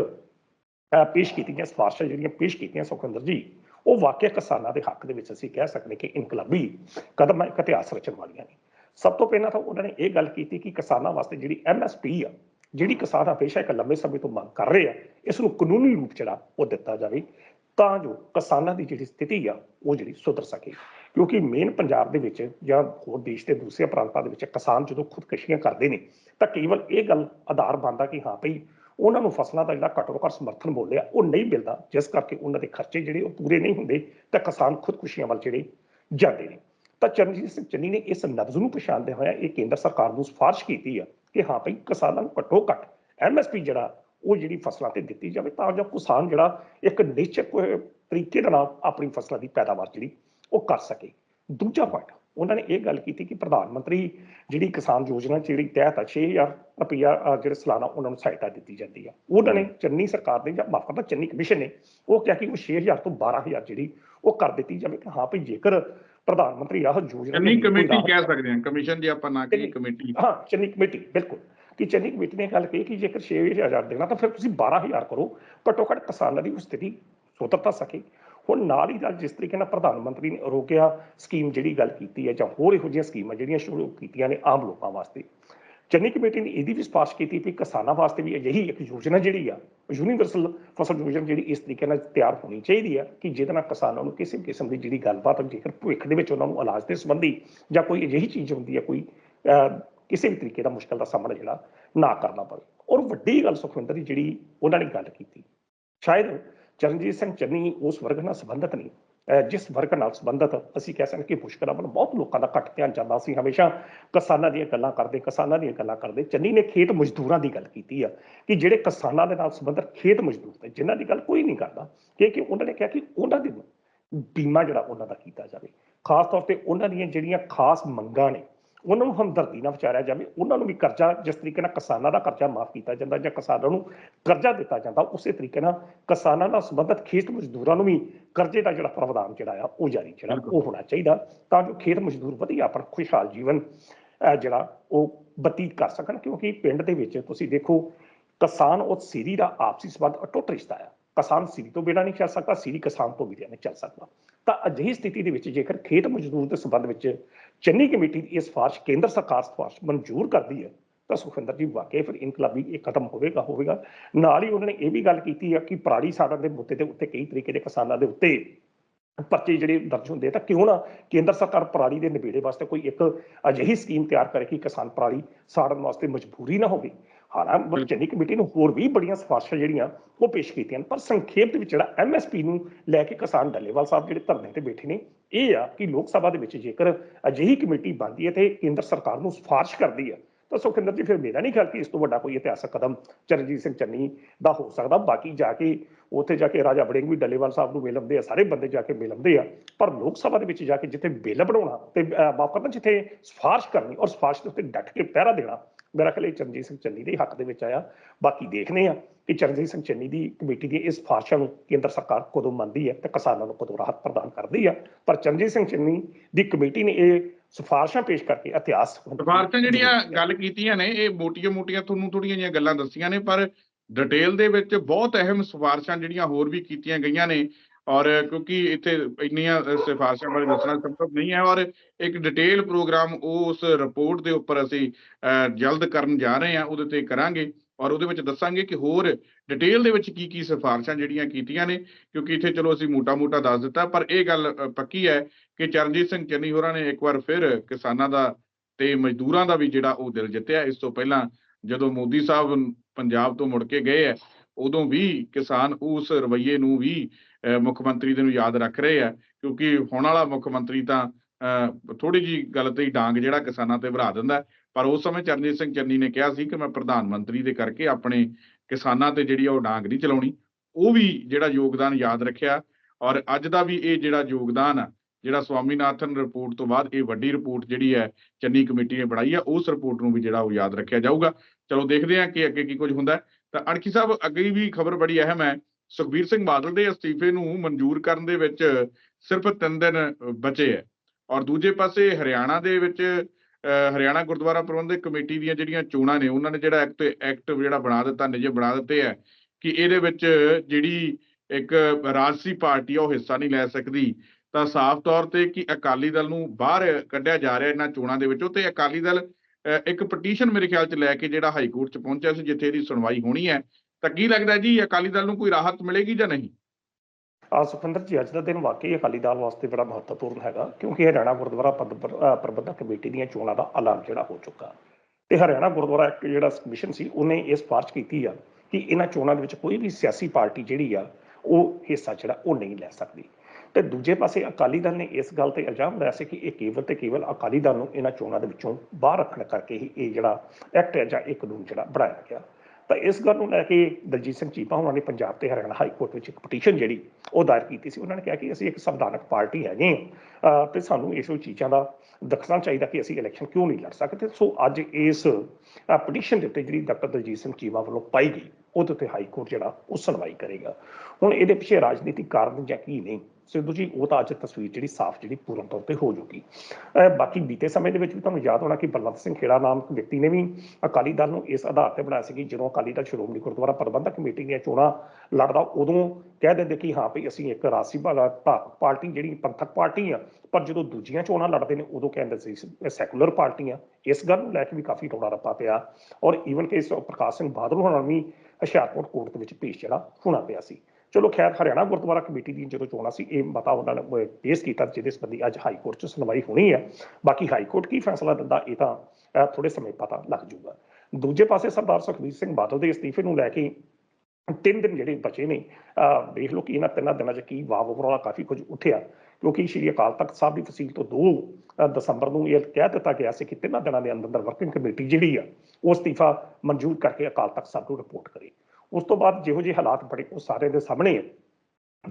ਪੇਸ਼ ਕੀਤੀ ਕੀਤੀਆਂ ਸਿਫਾਰਸ਼ਾਂ ਜਿਹੜੀਆਂ ਪੇਸ਼ ਕੀਤੀਆਂ ਸੁਖਵਿੰਦਰ ਜੀ, ਉਹ ਵਾਕਿਆ ਕਿਸਾਨਾਂ ਦੇ ਹੱਕ ਦੇ ਵਿੱਚ ਅਸੀਂ ਕਹਿ ਸਕਦੇ ਕਿ ਇਨਕਲਾਬੀ ਕਦਮ ਇੱਕ ਇਤਿਹਾਸ ਰਚਣ ਵਾਲੀਆਂ ਨੇ। ਸਭ ਤੋਂ ਪਹਿਲਾਂ ਤਾਂ ਉਹਨਾਂ ਨੇ ਇਹ ਗੱਲ ਕੀਤੀ ਕਿ ਕਿਸਾਨਾਂ ਵਾਸਤੇ ਜਿਹੜੀ ਐਮਐਸਪੀ ਆ, ਜਿਹੜੀ ਕਿਸਾਨ ਹਮੇਸ਼ਾ ਇੱਕ ਲੰਬੇ ਸਮੇਂ ਤੋਂ ਮੰਗ ਕਰ ਰਹੇ ਆ, ਇਸ ਨੂੰ ਕਾਨੂੰਨੀ ਰੂਪ ਜਿਹੜਾ ਉਹ ਦਿੱਤਾ ਜਾਵੇ। ਤਾਂ ਜੋ ਕਿਸਾਨਾਂ ਦੀ ਜਿਹੜੀ ਸਥਿਤੀ ਆ, ਉਹ ਜਿਹੜੀ ਸੁਧਰ ਸਕੇ। ਕਿਉਂਕਿ ਮੇਨ ਪੰਜਾਬ ਦੇ ਵਿੱਚ ਜਾਂ ਹੋਰ ਦੇਸ਼ ਦੇ ਦੂਸਰੇ ਪ੍ਰਾਂਤਾਂ ਦੇ ਵਿੱਚ ਕਿਸਾਨ ਜਦੋਂ ਖੁਦਕਸ਼ੀਆਂ ਕਰਦੇ ਨੇ, ਤਾਂ ਕੇਵਲ ਇਹ ਗੱਲ ਆਧਾਰ ਬਣਦਾ ਕਿ ਹਾਂ ਭਈ ਉਹਨਾਂ ਨੂੰ ਫਸਲਾਂ ਦਾ ਜਿਹੜਾ ਘੱਟੋ ਘੱਟ ਸਮਰਥਨ ਬੋਲਿਆ ਉਹ ਨਹੀਂ ਮਿਲਦਾ। ਜਿਸ ਕਰਕੇ ਉਹਨਾਂ ਦੇ ਖਰਚੇ ਜਿਹੜੇ ਉਹ ਪੂਰੇ ਨਹੀਂ ਹੁੰਦੇ, ਤਾਂ ਕਿਸਾਨ ਖੁਦਕੁਸ਼ੀਆਂ ਵੱਲ ਜਿਹੜੇ ਜਾਂਦੇ ਨੇ। ਤਾਂ ਚਰਨਜੀਤ ਸਿੰਘ ਚੰਨੀ ਨੇ ਇਸ ਨਬਜ਼ ਨੂੰ ਪਛਾਣਦੇ ਹੋਇਆ ਇਹ ਕੇਂਦਰ ਸਰਕਾਰ ਨੂੰ ਸਿਫਾਰਿਸ਼ ਕੀਤੀ ਆ ਕਿ ਹਾਂ ਭਈ ਕਿਸਾਨਾਂ ਨੂੰ ਘੱਟੋ ਘੱਟ ਐਮਐਸਪੀ ਜਿਹੜਾ ਉਹ ਜਿਹੜੀ ਫਸਲਾਂ ਤੇ ਦਿੱਤੀ ਜਾਵੇ ਤਾਂ ਜੋ ਕਿਸਾਨ ਜਿਹੜਾ ਇੱਕ ਨਿਸ਼ਚਿਤ ਤਰੀਕੇ ਦੇ ਨਾਲ ਆਪਣੀ ਫਸਲਾਂ ਦੀ ਪੈਦਾਵਾਰ ਜਿਹੜੀ ਉਹ ਕਰ ਸਕੇ। ਦੂਜਾ ਪੁਆਇੰਟ ਉਹਨਾਂ ਨੇ ਇਹ ਗੱਲ ਕੀਤੀ ਕਿ ਪ੍ਰਧਾਨ ਮੰਤਰੀ ਜਿਹੜੀ ਕਿਸਾਨ ਯੋਜਨਾ ਜਿਹੜੀ ਤਹਿਤ ਆ 6000 ਰੁਪਇਆ ਜਿਹੜੇ ਸਾਲਾਨਾ ਉਹਨਾਂ ਨੂੰ ਸਹਾਇਤਾ ਦਿੱਤੀ ਜਾਂਦੀ ਆ। ਉਹਨਾਂ ਨੇ ਚੰਨੀ ਸਰਕਾਰ ਨੇ ਜਾਂ ਮਾਫ ਕਰਨਾ ਚੰਨੀ ਕਮਿਸ਼ਨ ਨੇ ਉਹ ਕਿਹਾ ਕਿ ਉਹ 6000 ਤੋਂ 12000 ਜਿਹੜੀ ਉਹ ਕਰ ਦਿੱਤੀ ਜਾਵੇ ਕਿ ਹਾਂ ਭਈ ਜੇਕਰ ਪ੍ਰਧਾਨ ਮੰਤਰੀ ਆਹ ਯੋਜਨਾ ਚੰਨੀ ਦੇ ਕਮੇਟੀ ਕਹਿ ਸਕਦੇ ਹਾਂ ਕਮਿਸ਼ਨ ਜੇ ਆਪਾਂ ਨਾ ਚੰਨੀ- ਕਮੇਟੀ। ਹਾਂ ਚੰਨੀ ਕਮੇਟੀ ਬਿਲਕੁਲ। ਕਿ ਚੰਨੀ ਕਮੇਟੀ ਨੇ ਗੱਲ ਕਹੀ ਕਿ ਜੇਕਰ 6000 ਦੇਣਾ ਤਾਂ ਫਿਰ ਤੁਸੀਂ 12000 ਕਰੋ, ਘੱਟੋ ਘੱਟ ਕਿਸਾਨਾਂ ਦੀ ਸਥਿਤੀ ਸੁਧਰਤਾ ਸਕੇ। ਹੁਣ ਨਾਲ ਹੀ ਨਾਲ ਜਿਸ ਤਰੀਕੇ ਨਾਲ ਪ੍ਰਧਾਨ ਮੰਤਰੀ ਨੇ ਰੋਕਿਆ ਸਕੀਮ ਜਿਹੜੀ ਗੱਲ ਕੀਤੀ ਹੈ ਜਾਂ ਹੋਰ ਇਹੋ ਜਿਹੀਆਂ ਸਕੀਮਾਂ ਜਿਹੜੀਆਂ ਸ਼ੁਰੂ ਕੀਤੀਆਂ ਨੇ ਆਮ ਲੋਕਾਂ ਵਾਸਤੇ। ਚੰਨੀ ਕਮੇਟੀ ਨੇ ਇਹਦੀ ਵੀ ਸਿਫਾਰਿਸ਼ ਕੀਤੀ ਕਿ ਕਿਸਾਨਾਂ ਵਾਸਤੇ ਵੀ ਅਜਿਹੀ ਇੱਕ ਯੋਜਨਾ ਜਿਹੜੀ ਆ ਯੂਨੀਵਰਸਲ ਫਸਲ ਯੋਜਨਾ ਜਿਹੜੀ ਇਸ ਤਰੀਕੇ ਨਾਲ ਤਿਆਰ ਹੋਣੀ ਚਾਹੀਦੀ ਆ ਕਿ ਜਿਹਦੇ ਨਾਲ ਕਿਸਾਨਾਂ ਨੂੰ ਕਿਸੇ ਵੀ ਕਿਸਮ ਦੀ ਜਿਹੜੀ ਗੱਲਬਾਤ ਜੇਕਰ ਭਵਿੱਖ ਦੇ ਵਿੱਚ ਉਹਨਾਂ ਨੂੰ ਇਲਾਜ ਦੇ ਸੰਬੰਧੀ ਜਾਂ ਕੋਈ ਅਜਿਹੀ ਚੀਜ਼ ਹੁੰਦੀ ਹੈ ਕੋਈ ਕਿਸੇ ਵੀ ਤਰੀਕੇ ਦਾ ਮੁਸ਼ਕਲ ਦਾ ਸਾਹਮਣਾ ਜਿਹੜਾ ਨਾ ਕਰਨਾ ਪਵੇ। ਔਰ ਵੱਡੀ ਗੱਲ ਸੁਖਵਿੰਦਰ ਜੀ, ਜਿਹੜੀ ਉਹਨਾਂ ਨੇ ਗੱਲ ਕੀਤੀ। ਸ਼ਾਇਦ ਚਰਨਜੀਤ ਸਿੰਘ ਚੰਨੀ ਉਸ ਵਰਗ ਨਾਲ ਸੰਬੰਧਿਤ ਨਹੀਂ। ਜਿਸ ਵਰਗ ਨਾਲ ਸੰਬੰਧਿਤ ਅਸੀਂ ਕਹਿ ਸਕਦੇ ਕਿ ਮੁਸ਼ਕਲਾਂ ਵੱਲ ਬਹੁਤ ਲੋਕਾਂ ਦਾ ਘੱਟ ਧਿਆਨ ਜਾਂਦਾ ਸੀ। ਹਮੇਸ਼ਾ ਕਿਸਾਨਾਂ ਦੀਆਂ ਗੱਲਾਂ ਕਰਦੇ, ਕਿਸਾਨਾਂ ਦੀਆਂ ਗੱਲਾਂ ਕਰਦੇ। ਚੰਨੀ ਨੇ ਖੇਤ ਮਜ਼ਦੂਰਾਂ ਦੀ ਗੱਲ ਕੀਤੀ ਆ ਕਿ ਜਿਹੜੇ ਕਿਸਾਨਾਂ ਦੇ ਨਾਲ ਸੰਬੰਧਿਤ ਖੇਤ ਮਜ਼ਦੂਰ ਨੇ, ਜਿਨ੍ਹਾਂ ਦੀ ਗੱਲ ਕੋਈ ਨਹੀਂ ਕਰਦਾ, ਕਿ ਕਿ ਉਹਨਾਂ ਨੇ ਕਿਹਾ ਕਿ ਉਹਨਾਂ ਦੀ ਬੀਮਾ ਜਿਹੜਾ ਉਹਨਾਂ ਦਾ ਕੀਤਾ ਜਾਵੇ। ਖਾਸ ਤੌਰ ਤੇ ਉਹਨਾਂ ਦੀਆਂ ਜਿਹੜੀਆਂ ਖਾਸ ਮੰਗਾਂ ਨੇ ਉਹਨਾਂ ਨੂੰ ਹਮਦਰਦੀ ਨਾਲ ਵਿਚਾਰਿਆ ਜਾਵੇ ਉਹਨਾਂ ਨੂੰ ਵੀ ਕਰਜ਼ਾ ਜਿਸ ਤਰੀਕੇ ਨਾਲ ਕਿਸਾਨਾਂ ਦਾ ਕਰਜ਼ਾ ਮਾਫ ਕੀਤਾ ਜਾਂਦਾ ਜਾਂ ਕਿਸਾਨਾਂ ਨੂੰ ਕਰਜ਼ਾ ਦਿੱਤਾ ਜਾਂਦਾ ਉਸੇ ਤਰੀਕੇ ਨਾਲ ਕਿਸਾਨਾਂ ਨਾਲ ਸੰਬੰਧਿਤ ਖੇਤ ਮਜ਼ਦੂਰਾਂ ਨੂੰ ਵੀ ਕਰਜ਼ੇ ਦਾ ਜਿਹੜਾ ਪ੍ਰਾਵਧਾਨ ਜਿਹੜਾ ਆ ਉਹ ਜਾਰੀ ਜਿਹੜਾ। ਉਹ ਹੋਣਾ ਚਾਹੀਦਾ ਤਾਂ ਜੋ ਖੇਤ ਮਜ਼ਦੂਰ ਵਧੀਆ ਆਪਣਾ ਖੁਸ਼ਹਾਲ ਜੀਵਨ ਜਿਹੜਾ ਉਹ ਬਤੀਤ ਕਰ ਸਕਣ ਕਿਉਂਕਿ ਪਿੰਡ ਦੇ ਵਿੱਚ ਤੁਸੀਂ ਦੇਖੋ ਕਿਸਾਨ ਔਰ ਸੀਰੀ ਦਾ ਆਪਸੀ ਸੰਬੰਧ ਅਟੁੱਟ ਰਿਸ਼ਤਾ ਆ ਕਿਸਾਨ ਸੀਰੀ ਤੋਂ ਬੇੜਾ ਨਹੀਂ ਚੱਲ ਸਕਦਾ, ਸੀਰੀ ਕਿਸਾਨ ਤੋਂ ਬੇੜਾ ਨਹੀਂ ਚੱਲ ਸਕਦਾ। ਤਾਂ ਅਜਿਹੀ ਸਥਿਤੀ ਦੇ ਵਿੱਚ ਜੇਕਰ ਖੇਤ ਮਜ਼ਦੂਰ ਦੇ ਸੰਬੰਧ ਵਿੱਚ ਚੰਨੀ ਕਮੇਟੀ ਦੀ ਇਹ ਸਿਫਾਰਿਸ਼ ਕੇਂਦਰ ਸਰਕਾਰ ਸਿਫਾਰਿਸ਼ ਮਨਜ਼ੂਰ ਕਰਦੀ ਹੈ, ਤਾਂ ਸੁਖਵਿੰਦਰ ਜੀ, ਵਾਕਈ ਫਿਰ ਇਨਕਲਾਬੀ ਇਹ ਕਦਮ ਹੋਵੇਗਾ ਹੋਵੇਗਾ। ਨਾਲ ਹੀ ਉਹਨਾਂ ਨੇ ਇਹ ਵੀ ਗੱਲ ਕੀਤੀ ਹੈ ਕਿ ਪਰਾਲੀ ਸਾੜਨ ਦੇ ਮੁੱਦੇ ਦੇ ਉੱਤੇ ਕਈ ਤਰੀਕੇ ਦੇ ਕਿਸਾਨਾਂ ਦੇ ਉੱਤੇ ਪਰਚੇ ਜਿਹੜੇ ਦਰਜ ਹੁੰਦੇ ਆ, ਤਾਂ ਕਿਉਂ ਨਾ ਕੇਂਦਰ ਸਰਕਾਰ ਪਰਾਲੀ ਦੇ ਨਿਬੇੜੇ ਵਾਸਤੇ ਕੋਈ ਇੱਕ ਅਜਿਹੀ ਸਕੀਮ ਤਿਆਰ ਕਰੇ ਕਿ ਕਿਸਾਨ ਪਰਾਲੀ ਸਾੜਨ ਵਾਸਤੇ ਮਜਬੂਰੀ ਨਾ ਹੋਵੇ। ਹਾਲਾਂਕਿ ਚੰਨੀ ਕਮੇਟੀ ਨੂੰ ਹੋਰ ਵੀ ਬੜੀਆਂ ਸਿਫਾਰਿਸ਼ਾਂ ਜਿਹੜੀਆਂ ਉਹ ਪੇਸ਼ ਕੀਤੀਆਂ ਪਰ ਸੰਖੇਪ ਦੇ ਵਿੱਚ ਜਿਹੜਾ ਐਮਐਸਪੀ ਨੂੰ ਲੈ ਕੇ ਕਿਸਾਨ ਡੱਲੇਵਾਲ ਸਾਹਿਬ ਜਿਹੜੇ ਧਰਨੇ ਤੇ ਬੈਠੇ ਨੇ ਇਹ ਆ ਕਿ ਲੋਕ ਸਭਾ ਦੇ ਵਿੱਚ ਜੇਕਰ ਅਜਿਹੀ ਕਮੇਟੀ ਬਣਦੀ ਹੈ ਤੇ ਕੇਂਦਰ ਸਰਕਾਰ ਨੂੰ ਸਿਫਾਰਿਸ਼ ਕਰਦੀ ਹੈ ਤਾਂ ਸੁਖਿੰਦਰ ਜੀ ਫਿਰ ਮੇਰਾ ਨਹੀਂ ਖਿਆਲ ਕਿ ਇਸ ਤੋਂ ਵੱਡਾ ਕੋਈ ਇਤਿਹਾਸਕ ਕਦਮ ਚਰਨਜੀਤ ਸਿੰਘ ਚੰਨੀ ਦਾ ਹੋ ਸਕਦਾ ਬਾਕੀ ਜਾ ਕੇ ਉੱਥੇ ਜਾ ਕੇ ਰਾਜਾ ਵੜਿੰਗ ਵੀ ਡੱਲੇਵਾਲ ਸਾਹਿਬ ਨੂੰ ਮਿਲਣਦੇ ਆ ਸਾਰੇ ਬੰਦੇ ਜਾ ਕੇ ਮਿਲਣਦੇ ਆ ਪਰ ਲੋਕ ਸਭਾ ਦੇ ਵਿੱਚ ਜਾ ਕੇ ਜਿੱਥੇ ਬਿੱਲ ਬਣਾਉਣਾ ਤੇ ਮਾਫ਼ ਕਰਨਾ ਜਿੱਥੇ ਸਿਫਾਰਿਸ਼ ਕਰਨੀ ਔਰ ਸਿਫਾਰਿਸ਼ ਦੇ ਉੱਤੇ ਡਟ ਕੇ ਪਹਿਰਾ ਦੇਣਾ ਮੇਰਾ ਖਿਆਲ ਇਹ ਚਰਨਜੀਤ ਸਿੰਘ ਚੰਨੀ ਦੇ ਹੱਕ ਦੇ ਵਿੱਚ ਆਇਆ। ਬਾਕੀ ਦੇਖਦੇ ਆ ਕਿ ਚਰਨਜੀਤ ਸਿੰਘ ਚੰਨੀ ਦੀ ਕਮੇਟੀ ਦੀ ਇਸ ਸਿਫਾਰਿਸ਼ਾਂ ਨੂੰ ਕੇਂਦਰ ਸਰਕਾਰ ਕਦੋਂ ਮੰਨਦੀ ਹੈ ਤੇ ਕਿਸਾਨਾਂ ਨੂੰ ਕਦੋਂ ਰਾਹਤ ਪ੍ਰਦਾਨ ਕਰਦੀ ਆ ਪਰ ਚਰਨਜੀਤ ਸਿੰਘ ਚੰਨੀ ਦੀ ਕਮੇਟੀ ਨੇ ਇਹ ਸਿਫਾਰਸ਼ਾਂ ਪੇਸ਼ ਕਰਕੇ ਇਤਿਹਾਸ ਸਿਫਾਰਸ਼ਾਂ ਜਿਹੜੀਆਂ ਗੱਲ ਕੀਤੀਆਂ ਨੇ, ਇਹ ਮੋਟੀਆਂ-ਮੋਟੀਆਂ ਤੁਹਾਨੂੰ ਥੋੜੀਆਂ ਜਿਹੀਆਂ ਗੱਲਾਂ ਦੱਸੀਆਂ ਨੇ, ਪਰ ਡਿਟੇਲ ਦੇ ਵਿੱਚ ਬਹੁਤ ਅਹਿਮ ਸਿਫਾਰਸ਼ਾਂ ਜਿਹੜੀਆਂ ਹੋਰ ਵੀ ਕੀਤੀਆਂ ਗਈਆਂ ਨੇ ਔਰ ਕਿਉਂਕਿ ਇੱਥੇ ਇੰਨੀਆਂ ਅ, ਸਿਫਾਰਸ਼ਾਂ ਬਾਰੇ ਦੱਸਣਾ ਸੰਭਵ ਨਹੀਂ ਹੈ ਔਰ ਇੱਕ ਡਿਟੇਲ ਪ੍ਰੋਗਰਾਮ ਉਸ ਰਿਪੋਰਟ ਦੇ ਉੱਪਰ ਅਸੀਂ ਜਲਦ ਕਰਨ ਜਾ ਰਹੇ ਹਾਂ ਉਹਦੇ ਤੇ ਕਰਾਂਗੇ ਔਰ ਉਹਦੇ ਵਿੱਚ ਦੱਸਾਂਗੇ ਕਿ ਹੋਰ ਡਿਟੇਲ ਦੇ ਵਿੱਚ ਕੀ ਕੀ ਸਿਫਾਰਸ਼ਾਂ ਜਿਹੜੀਆਂ ਕੀਤੀਆਂ ਨੇ ਕਿਉਂਕਿ ਇੱਥੇ ਚਲੋ ਅਸੀਂ ਮੋਟਾ-ਮੋਟਾ ਦੱਸ ਦਿੱਤਾ ਪਰ ਇਹ ਗੱਲ ਪੱਕੀ ਹੈ ਕਿ ਚਰਨਜੀਤ ਸਿੰਘ ਚੰਨੀ ਹੋਰਾਂ ਨੇ ਇੱਕ ਵਾਰ ਫਿਰ ਕਿਸਾਨਾਂ ਦਾ ਤੇ ਮਜ਼ਦੂਰਾਂ ਦਾ ਵੀ ਜਿਹੜਾ ਉਹ ਦਿਲ ਜਿੱਤਿਆ ਇਸ ਤੋਂ ਪਹਿਲਾਂ ਜਦੋਂ ਮੋਦੀ ਸਾਹਿਬ ਪੰਜਾਬ ਤੋਂ ਮੁੜ ਕੇ ਗਏ ਹੈ ਉਦੋਂ ਵੀ ਕਿਸਾਨ ਉਸ ਰਵੱਈਏ ਨੂੰ ਵੀ ਮੁੱਖ ਮੰਤਰੀ ਦੇ ਨੂੰ ਯਾਦ ਰੱਖ ਰਹੇ ਆ, ਕਿਉਂਕਿ ਹੁਣ ਵਾਲਾ ਮੁੱਖ ਮੰਤਰੀ ਤਾਂ ਥੋੜੀ ਜੀ ਗੱਲ ਤੇ ਹੀ ਡਾਂਗ ਜਿਹੜਾ ਕਿਸਾਨਾਂ ਤੇ ਭਰਾ ਦਿੰਦਾ ਪਰ ਉਸ ਸਮੇਂ ਚਰਨਜੀਤ ਸਿੰਘ ਚੰਨੀ ਨੇ ਕਿਹਾ ਸੀ ਕਿ ਮੈਂ ਪ੍ਰਧਾਨ ਮੰਤਰੀ ਦੇ ਕਰਕੇ ਆਪਣੇ ਕਿਸਾਨਾਂ ਤੇ ਜਿਹੜੀ ਆ ਉਹ ਡਾਂਗ ਨਹੀਂ ਚਲਾਉਣੀ। ਉਹ ਵੀ ਜਿਹੜਾ ਯੋਗਦਾਨ ਯਾਦ ਰੱਖਿਆ ਔਰ ਅੱਜ ਦਾ ਵੀ ਇਹ ਜਿਹੜਾ ਯੋਗਦਾਨ ਆ, ਜਿਹੜਾ ਸਵਾਮੀਨਾਥਨ ਰਿਪੋਰਟ ਤੋਂ ਬਾਅਦ ਇਹ ਵੱਡੀ ਰਿਪੋਰਟ ਜਿਹੜੀ ਹੈ ਚੰਨੀ ਕਮੇਟੀ ਨੇ ਬਣਾਈ ਆ, ਉਸ ਰਿਪੋਰਟ ਨੂੰ ਵੀ ਜਿਹੜਾ ਉਹ ਯਾਦ ਰੱਖਿਆ ਜਾਊਗਾ। ਚਲੋ ਦੇਖਦੇ ਹਾਂ ਕਿ ਅੱਗੇ ਕੀ ਕੁਝ ਹੁੰਦਾ ਤਾਂ ਅਣਖੀ ਸਾਹਿਬ, ਅੱਗੇ ਵੀ ਖਬਰ ਬੜੀ ਅਹਿਮ ਹੈ ਸੁਖਬੀਰ ਸਿੰਘ ਬਾਦਲ ਦੇ ਅਸਤੀਫੇ ਨੂੰ ਮਨਜ਼ੂਰ ਕਰਨ ਦੇ ਵਿੱਚ ਸਿਰਫ 3 ਦਿਨ ਬਚੇ ਹੈ। ਔਰ ਦੂਜੇ ਪਾਸੇ ਹਰਿਆਣਾ ਦੇ ਵਿੱਚ ਹਰਿਆਣਾ ਗੁਰਦੁਆਰਾ ਪ੍ਰਬੰਧਕ ਕਮੇਟੀ ਦੀਆਂ ਜਿਹੜੀਆਂ ਚੋਣਾਂ ਨੇ ਉਹਨਾਂ ਨੇ ਜਿਹੜਾ ਐਕਟ ਐਕਟ ਜਿਹੜਾ ਬਣਾ ਦਿੱਤਾ ਨਿਯਮ ਬਣਾ ਦਿੱਤੇ ਹੈ ਕਿ ਇਹਦੇ ਵਿੱਚ ਜਿਹੜੀ ਇੱਕ ਰਾਜਸੀ ਪਾਰਟੀ ਆ ਉਹ ਹਿੱਸਾ ਨਹੀਂ ਲੈ ਸਕਦੀ। ਤਾਂ ਸਾਫ਼ ਤੌਰ ਤੇ ਕਿ ਅਕਾਲੀ ਦਲ ਨੂੰ ਬਾਹਰ ਕੱਢਿਆ ਜਾ ਰਿਹਾ ਇਹਨਾਂ ਚੋਣਾਂ ਦੇ ਵਿੱਚੋਂ ਤੇ ਅਕਾਲੀ ਦਲ ਅ, ਇੱਕ ਪਟੀਸ਼ਨ ਮੇਰੇ ਖਿਆਲ ਚ ਲੈ ਕੇ ਜਿਹੜਾ ਹਾਈ ਕੋਰਟ ਚ ਪਹੁੰਚਿਆ ਸੀ ਜਿੱਥੇ ਇਹਦੀ ਸੁਣਵਾਈ ਹੋਣੀ ਹੈ ਤਾਂ ਕੀ ਲੱਗਦਾ ਜੀ, ਅਕਾਲੀ ਦਲ ਨੂੰ ਕੋਈ ਰਾਹਤ ਮਿਲੇਗੀ ਜਾਂ ਨਹੀਂ? ਆ ਸੁਖਿੰਦਰ ਜੀ, ਅੱਜ ਦਾ ਦਿਨ ਵਾਕਈ ਅਕਾਲੀ ਦਲ ਵਾਸਤੇ ਬੜਾ ਮਹੱਤਵਪੂਰਨ ਹੈਗਾ, ਕਿਉਂਕਿ ਹਰਿਆਣਾ ਗੁਰਦੁਆਰਾ ਪ੍ਰਬੰਧਕ ਕਮੇਟੀ ਦੀਆਂ ਚੋਣਾਂ ਦਾ ਐਲਾਨ ਜਿਹੜਾ ਹੋ ਚੁੱਕਾ। ਤੇ ਹਰਿਆਣਾ ਗੁਰਦੁਆਰਾ ਇੱਕ ਜਿਹੜਾ ਕਮਿਸ਼ਨ ਸੀ, ਉਹਨੇ ਇਹ ਸਿਫਾਰਿਸ਼ ਕੀਤੀ ਆ ਕਿ ਇਹਨਾਂ ਚੋਣਾਂ ਦੇ ਵਿੱਚ ਕੋਈ ਵੀ ਸਿਆਸੀ ਪਾਰਟੀ ਜਿਹੜੀ ਆ, ਉਹ ਹਿੱਸਾ ਜਿਹੜਾ, ਉਹ ਨਹੀਂ ਲੈ ਸਕਦੀ। ਤੇ ਦੂਜੇ ਪਾਸੇ ਅਕਾਲੀ ਦਲ ਨੇ ਇਸ ਗੱਲ ਤੇ ਇਲਜ਼ਾਮ ਲਾਇਆ ਸੀ ਕਿ ਇਹ ਕੇਵਲ ਤੇ ਕੇਵਲ ਅਕਾਲੀ ਦਲ ਨੂੰ ਇਹਨਾਂ ਚੋਣਾਂ ਦੇ ਵਿੱਚੋਂ ਬਾਹਰ ਰੱਖਣ ਕਰਕੇ ਹੀ ਇਹ ਜਿਹੜਾ ਐਕਟ ਹੈ ਜਾਂ ਇਹ ਕਾਨੂੰਨ ਜਿਹੜਾ ਬਣਾਇਆ ਗਿਆ। ਤਾਂ ਇਸ ਗੱਲ ਨੂੰ ਲੈ ਕੇ ਦਲਜੀਤ ਸਿੰਘ ਚੀਮਾ ਉਹਨਾਂ ਨੇ ਪੰਜਾਬ ਤੇ ਹਰਿਆਣਾ ਹਾਈ ਕੋਰਟ ਵਿੱਚ ਇੱਕ ਪਟੀਸ਼ਨ ਜਿਹੜੀ ਉਹ ਦਾਇਰ ਕੀਤੀ ਸੀ। ਉਹਨਾਂ ਨੇ ਕਿਹਾ ਕਿ ਅਸੀਂ ਇੱਕ ਸੰਵਿਧਾਨਕ ਪਾਰਟੀ ਹੈਗੇ ਹਾਂ, ਅਹ ਤੇ ਸਾਨੂੰ ਇਸ ਚੀਜ਼ਾਂ ਦਾ ਦੱਸਣਾ ਚਾਹੀਦਾ ਕਿ ਅਸੀਂ ਇਲੈਕਸ਼ਨ ਕਿਉਂ ਨਹੀਂ ਲੜ ਸਕਦੇ। ਸੋ ਅੱਜ ਇਸ ਪਟੀਸ਼ਨ ਦੇ ਉੱਤੇ ਜਿਹੜੀ ਡਾਕਟਰ ਦਲਜੀਤ ਸਿੰਘ ਚੀਮਾ ਵੱਲੋਂ ਪਾਈ ਗਈ, ਉਹਦੇ ਉੱਤੇ ਹਾਈ ਕੋਰਟ ਜਿਹੜਾ ਉਹ ਸੁਣਵਾਈ ਕਰੇਗਾ। ਹੁਣ ਇਹਦੇ ਪਿੱਛੇ ਰਾਜਨੀਤਿਕ ਕਾਰਨ ਜਾਂ ਕੀ ਨਹੀਂ ਸਿੱਧੂ ਜੀ, ਉਹ ਤਾਂ ਅੱਜ ਤਸਵੀਰ ਜਿਹੜੀ ਸਾਫ਼ ਜਿਹੜੀ ਪੂਰਨ ਤੌਰ ਤੇ ਹੋ ਜੂਗੀ। ਬਾਕੀ ਬੀਤੇ ਸਮੇਂ ਦੇ ਵਿੱਚ ਵੀ ਤੁਹਾਨੂੰ ਯਾਦ ਹੋਣਾ ਕਿ ਬਲਵੰਤ ਸਿੰਘ ਖੇੜਾ ਨਾਮਕ ਵਿਅਕਤੀ ਨੇ ਵੀ ਅਕਾਲੀ ਦਲ ਨੂੰ ਇਸ ਆਧਾਰ ਤੇ ਬਣਾਇਆ ਸੀ ਕਿ ਜਦੋਂ ਅਕਾਲੀ ਦਲ ਸ਼੍ਰੋਮਣੀ ਗੁਰਦੁਆਰਾ ਪ੍ਰਬੰਧਕ ਕਮੇਟੀ ਦੀਆਂ ਚੋਣਾਂ ਲੜਦਾ, ਉਦੋਂ ਕਹਿ ਦਿੰਦੇ ਕਿ ਹਾਂ ਭਈ ਅਸੀਂ ਇੱਕ ਰਾਸੀ ਭਾਲਾ ਪਾਰਟੀ ਜਿਹੜੀ ਪੰਥਕ ਪਾਰਟੀ ਆ, ਪਰ ਜਦੋਂ ਦੂਜੀਆਂ ਚੋਣਾਂ ਲੜਦੇ ਨੇ, ਉਦੋਂ ਕਹਿੰਦੇ ਸੀ ਸੈਕੂਲਰ ਪਾਰਟੀਆਂ। ਇਸ ਗੱਲ ਨੂੰ ਲੈ ਕੇ ਵੀ ਕਾਫੀ ਰੌਲਾ ਰੱਪਾ ਪਿਆ ਔਰ ਈਵਨ ਕਿ ਇਸ ਪ੍ਰਕਾਸ਼ ਸਿੰਘ ਬਾਦਲ ਹੋਣਾ ਨੂੰ ਵੀ ਹੁਸ਼ਿਆਰਪੁਰ ਕੋਰਟ ਦੇ ਵਿੱਚ ਪੇਸ਼ ਜਿਹੜਾ ਹੋਣਾ ਪਿਆ ਸੀ। ਚਲੋ ਖੈਰ ਹਰਿਆਣਾ ਗੁਰਦੁਆਰਾ ਕਮੇਟੀ ਦੀ ਜਦੋਂ ਚੋਣਾਂ ਸੀ ਇਹ ਮਤਾ ਉਹਨਾਂ ਨੇ ਪੇਸ਼ ਕੀਤਾ ਜਿਹਦੇ ਸੰਬੰਧੀ ਅੱਜ ਹਾਈ ਕੋਰਟ 'ਚ ਸੁਣਵਾਈ ਹੋਣੀ ਹੈ। ਬਾਕੀ ਹਾਈ ਕੋਰਟ ਕੀ ਫੈਸਲਾ ਦਿੰਦਾ ਇਹ ਤਾਂ ਅਹ, ਥੋੜੇ ਸਮੇਂ ਪਤਾ ਲੱਗ ਜਾਊਗਾ। ਦੂਜੇ ਪਾਸੇ ਸਰਦਾਰ ਸੁਖਬੀਰ ਸਿੰਘ ਬਾਦਲ ਦੇ ਅਸਤੀਫੇ ਨੂੰ ਲੈ ਕੇ ਤਿੰਨ ਦਿਨ ਜਿਹੜੇ ਬਚੇ ਨੇ ਦੇਖ ਲਓ ਕਿ ਇਹਨਾਂ ਤਿੰਨਾਂ ਦਿਨਾਂ 'ਚ ਕੀ ਵਾਵ ਉਪਰਾਲਾ ਕਾਫੀ ਕੁਝ ਉੱਠਿਆ। ਕਿਉਂਕਿ ਸ਼੍ਰੀ ਅਕਾਲ ਤਖਤ ਸਾਹਿਬ ਦੀ ਤਹਿਸੀਲ ਤੋਂ 2 ਦਸੰਬਰ ਨੂੰ ਇਹ ਕਹਿ ਦਿੱਤਾ ਗਿਆ ਸੀ ਕਿ ਤਿੰਨਾਂ ਦਿਨਾਂ ਦੇ ਅੰਦਰ ਅੰਦਰ ਵਰਕਿੰਗ ਕਮੇਟੀ ਜਿਹੜੀ ਆ ਉਹ ਅਸਤੀਫਾ ਮਨਜ਼ੂਰ ਕਰਕੇ ਅਕਾਲ ਤਖਤ ਸਾਹਿਬ ਨੂੰ ਰਿਪੋਰਟ ਕਰੇ। ਉਸ ਤੋਂ ਬਾਅਦ ਜਿਹੋ ਜਿਹੇ ਹਾਲਾਤ ਬੜੇ ਉਹ ਸਾਰੇ ਦੇ ਸਾਹਮਣੇ ਹੈ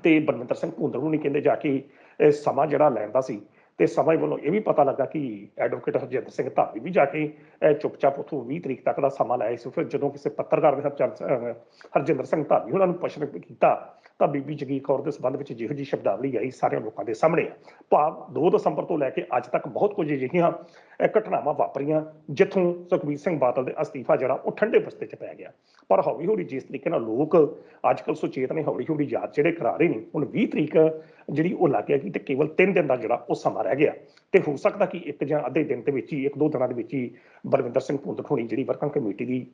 ਤੇ ਬਲਵਿੰਦਰ ਸਿੰਘ ਭੁੰਦਰ ਨੂੰ ਨਹੀਂ ਕਹਿੰਦੇ ਜਾ ਕੇ ਇਹ ਸਮਾਂ ਜਿਹੜਾ ਲੈਂਦਾ ਸੀ। ਤੇ ਸਮਾਂ ਵੱਲੋਂ ਇਹ ਵੀ ਪਤਾ ਲੱਗਾ ਕਿ ਐਡਵੋਕੇਟ ਹਰਜਿੰਦਰ ਸਿੰਘ ਧਾਮੀ ਵੀ ਜਾ ਕੇ ਇਹ ਚੁੱਪਚਾਪ ਉੱਥੋਂ 20 ਤਰੀਕ ਤੱਕ ਦਾ ਸਮਾਂ ਲਾਇਆ ਸੀ। ਫਿਰ ਜਦੋਂ ਕਿਸੇ ਪੱਤਰਕਾਰ ਨੇ ਹਰਚੰਦ ਹਰਜਿੰਦਰ ਸਿੰਘ ਧਾਮੀ ਉਹਨਾਂ ਨੂੰ ਪ੍ਰਸ਼ਨ ਕੀਤਾ ਤਾਂ ਬੀਬੀ ਜਗੀਰ ਕੌਰ ਦੇ ਸੰਬੰਧ ਵਿੱਚ ਜਿਹੋ ਜਿਹੀ ਸ਼ਬਦਾਵਲੀ ਆਈ ਸਾਰਿਆਂ ਲੋਕਾਂ ਦੇ ਸਾਹਮਣੇ ਆ। ਭਾਵ 2 ਦਸੰਬਰ ਤੋਂ ਲੈ ਕੇ ਅੱਜ ਤੱਕ ਬਹੁਤ ਕੁਝ ਅਜਿਹੀਆਂ ਘਟਨਾਵਾਂ ਵਾਪਰੀਆਂ, ਜਿੱਥੋਂ ਸੁਖਬੀਰ ਸਿੰਘ ਬਾਦਲ ਦੇ ਅਸਤੀਫਾ ਜਿਹੜਾ ਉਹ ਠੰਡੇ ਬਸਤੇ 'ਚ ਪੈ ਗਿਆ। ਪਰ ਹੌਲੀ ਹੌਲੀ ਜਿਸ ਤਰੀਕੇ ਨਾਲ ਲੋਕ ਅੱਜ ਕੱਲ੍ਹ ਸੁਚੇਤ ਨੇ ਹੌਲੀ ਹੌਲੀ ਯਾਦ ਜਿਹੜੇ ਕਰਾ ਰਹੇ ਨੇ, ਹੁਣ 20 ਤਰੀਕ ਜਿਹੜੀ ਉਹ ਲੱਗ ਗਿਆ ਕਿ ਤੇ ਕੇਵਲ 3 ਦਿਨ ਦਾ ਜਿਹੜਾ ਉਹ ਸਮਾਂ ਰਹਿ ਗਿਆ। ਤੇ ਹੋ ਸਕਦਾ ਕਿ ਇੱਕ ਜਾਂ ਅੱਧੇ ਦਿਨ ਦੇ ਵਿੱਚ ਹੀ ਇੱਕ ਦੋ ਦਿਨਾਂ ਦੇ ਵਿੱਚ ਹੀ ਬਲਵਿੰਦਰ ਸਿੰਘ ਭੁੰਦੜ ਹੋਣੀ ਜਿਹੜੀ ਵਰਕਿੰਗ ਕਮੇਟੀ ਦੀ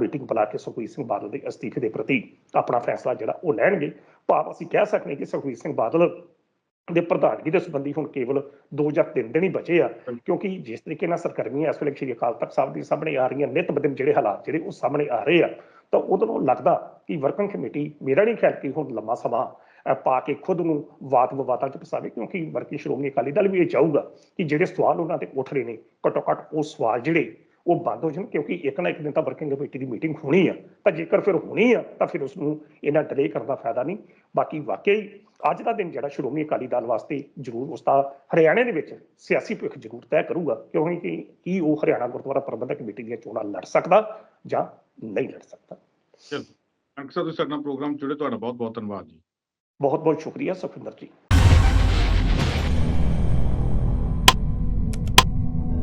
ਮੀਟਿੰਗ ਬੁਲਾ ਕੇ ਸੁਖਬੀਰ ਸਿੰਘ ਬਾਦਲ ਦੇ ਅਸਤੀਫੇ ਦੇ ਪ੍ਰਤੀ ਆਪਣਾ ਫੈਸਲਾ ਜਿਹੜਾ ਉਹ ਲੈਣਗੇ। ਭਾਵ ਅਸੀਂ ਕਹਿ ਸਕਦੇ ਹਾਂ ਕਿ ਸੁਖਬੀਰ ਸਿੰਘ ਬਾਦਲ ਦੇ ਪ੍ਰਧਾਨਗੀ ਦੇ ਸੰਬੰਧੀ ਹੁਣ ਕੇਵਲ 2 ਜਾਂ 3 ਦਿਨ ਹੀ ਬਚੇ ਆ ਕਿਉਂਕਿ ਜਿਸ ਤਰੀਕੇ ਨਾਲ ਸਰਗਰਮੀਆਂ ਇਸ ਵੇਲੇ ਸ਼੍ਰੀ ਅਕਾਲ ਤਖਤ ਸਾਹਿਬ ਦੀ ਸਾਹਮਣੇ ਆ ਰਹੀਆਂ ਨਿਤ ਬਦਨ ਜਿਹੜੇ ਹਾਲਾਤ ਜਿਹੜੇ ਉਹ ਸਾਹਮਣੇ ਆ ਰਹੇ ਆ ਤਾਂ ਉਹਦੇ ਨੂੰ ਲੱਗਦਾ ਕਿ ਵਰਕਿੰਗ ਕਮੇਟੀ ਮੇਰਾ ਨਹੀਂ ਖਿਆਲ ਕਿ ਹੁਣ ਲੰਮਾ ਸਮਾਂ ਪਾ ਕੇ ਖੁਦ ਨੂੰ ਵਾਦ ਵਿਵਾਦਾਂ ਚ ਫਸਾਵੇ ਕਿਉਂਕਿ ਵਰਕਿੰਗ ਸ਼੍ਰੋਮਣੀ ਅਕਾਲੀ ਦਲ ਵੀ ਇਹ ਚਾਹੂਗਾ ਕਿ ਜਿਹੜੇ ਸਵਾਲ ਉਹਨਾਂ ਤੇ ਉੱਠ ਰਹੇ ਨੇ, ਘੱਟੋ ਘੱਟ ਉਹ ਸਵਾਲ ਜਿਹੜੇ ਉਹ ਬੰਦ ਹੋ ਜਾਣ, ਕਿਉਂਕਿ ਇੱਕ ਨਾ ਇੱਕ ਦਿਨ ਤਾਂ ਵਰਕਿੰਗ ਕਮੇਟੀ ਦੀ ਮੀਟਿੰਗ ਹੋਣੀ ਆ। ਤਾਂ ਜੇਕਰ ਫਿਰ ਹੋਣੀ ਆ, ਤਾਂ ਫਿਰ ਉਸ ਨੂੰ ਇਹਨਾਂ ਡਿਲੇ ਕਰਨ ਦਾ ਫਾਇਦਾ ਨਹੀਂ। ਬਾਕੀ ਵਾਕਈ ਅੱਜ ਦਾ ਦਿਨ ਜਿਹੜਾ ਸ਼੍ਰੋਮਣੀ ਅਕਾਲੀ ਦਲ ਵਾਸਤੇ ਜ਼ਰੂਰ ਉਸ ਦਾ ਹਰਿਆਣੇ ਦੇ ਵਿੱਚ ਸਿਆਸੀ ਭਵਿੱਖ ਜ਼ਰੂਰ ਤੈਅ ਕਰੂਗਾ, ਕਿਉਂਕਿ ਕੀ ਉਹ ਹਰਿਆਣਾ ਗੁਰਦੁਆਰਾ ਪ੍ਰਬੰਧਕ ਕਮੇਟੀ ਦੀਆਂ ਚੋਣਾਂ ਲੜ ਸਕਦਾ ਜਾਂ ਨਹੀਂ ਲੜ ਸਕਦਾ। ਚਲੋ। ਅੰਕਸਰ ਤੁਸੀਂ ਸਾਡੇ ਪ੍ਰੋਗਰਾਮ ਜੁੜੇ, ਤੁਹਾਡਾ ਬਹੁਤ ਬਹੁਤ ਧੰਨਵਾਦ ਜੀ। ਬਹੁਤ ਬਹੁਤ ਸ਼ੁਕਰੀਆ ਸੁਖਿੰਦਰ ਜੀ।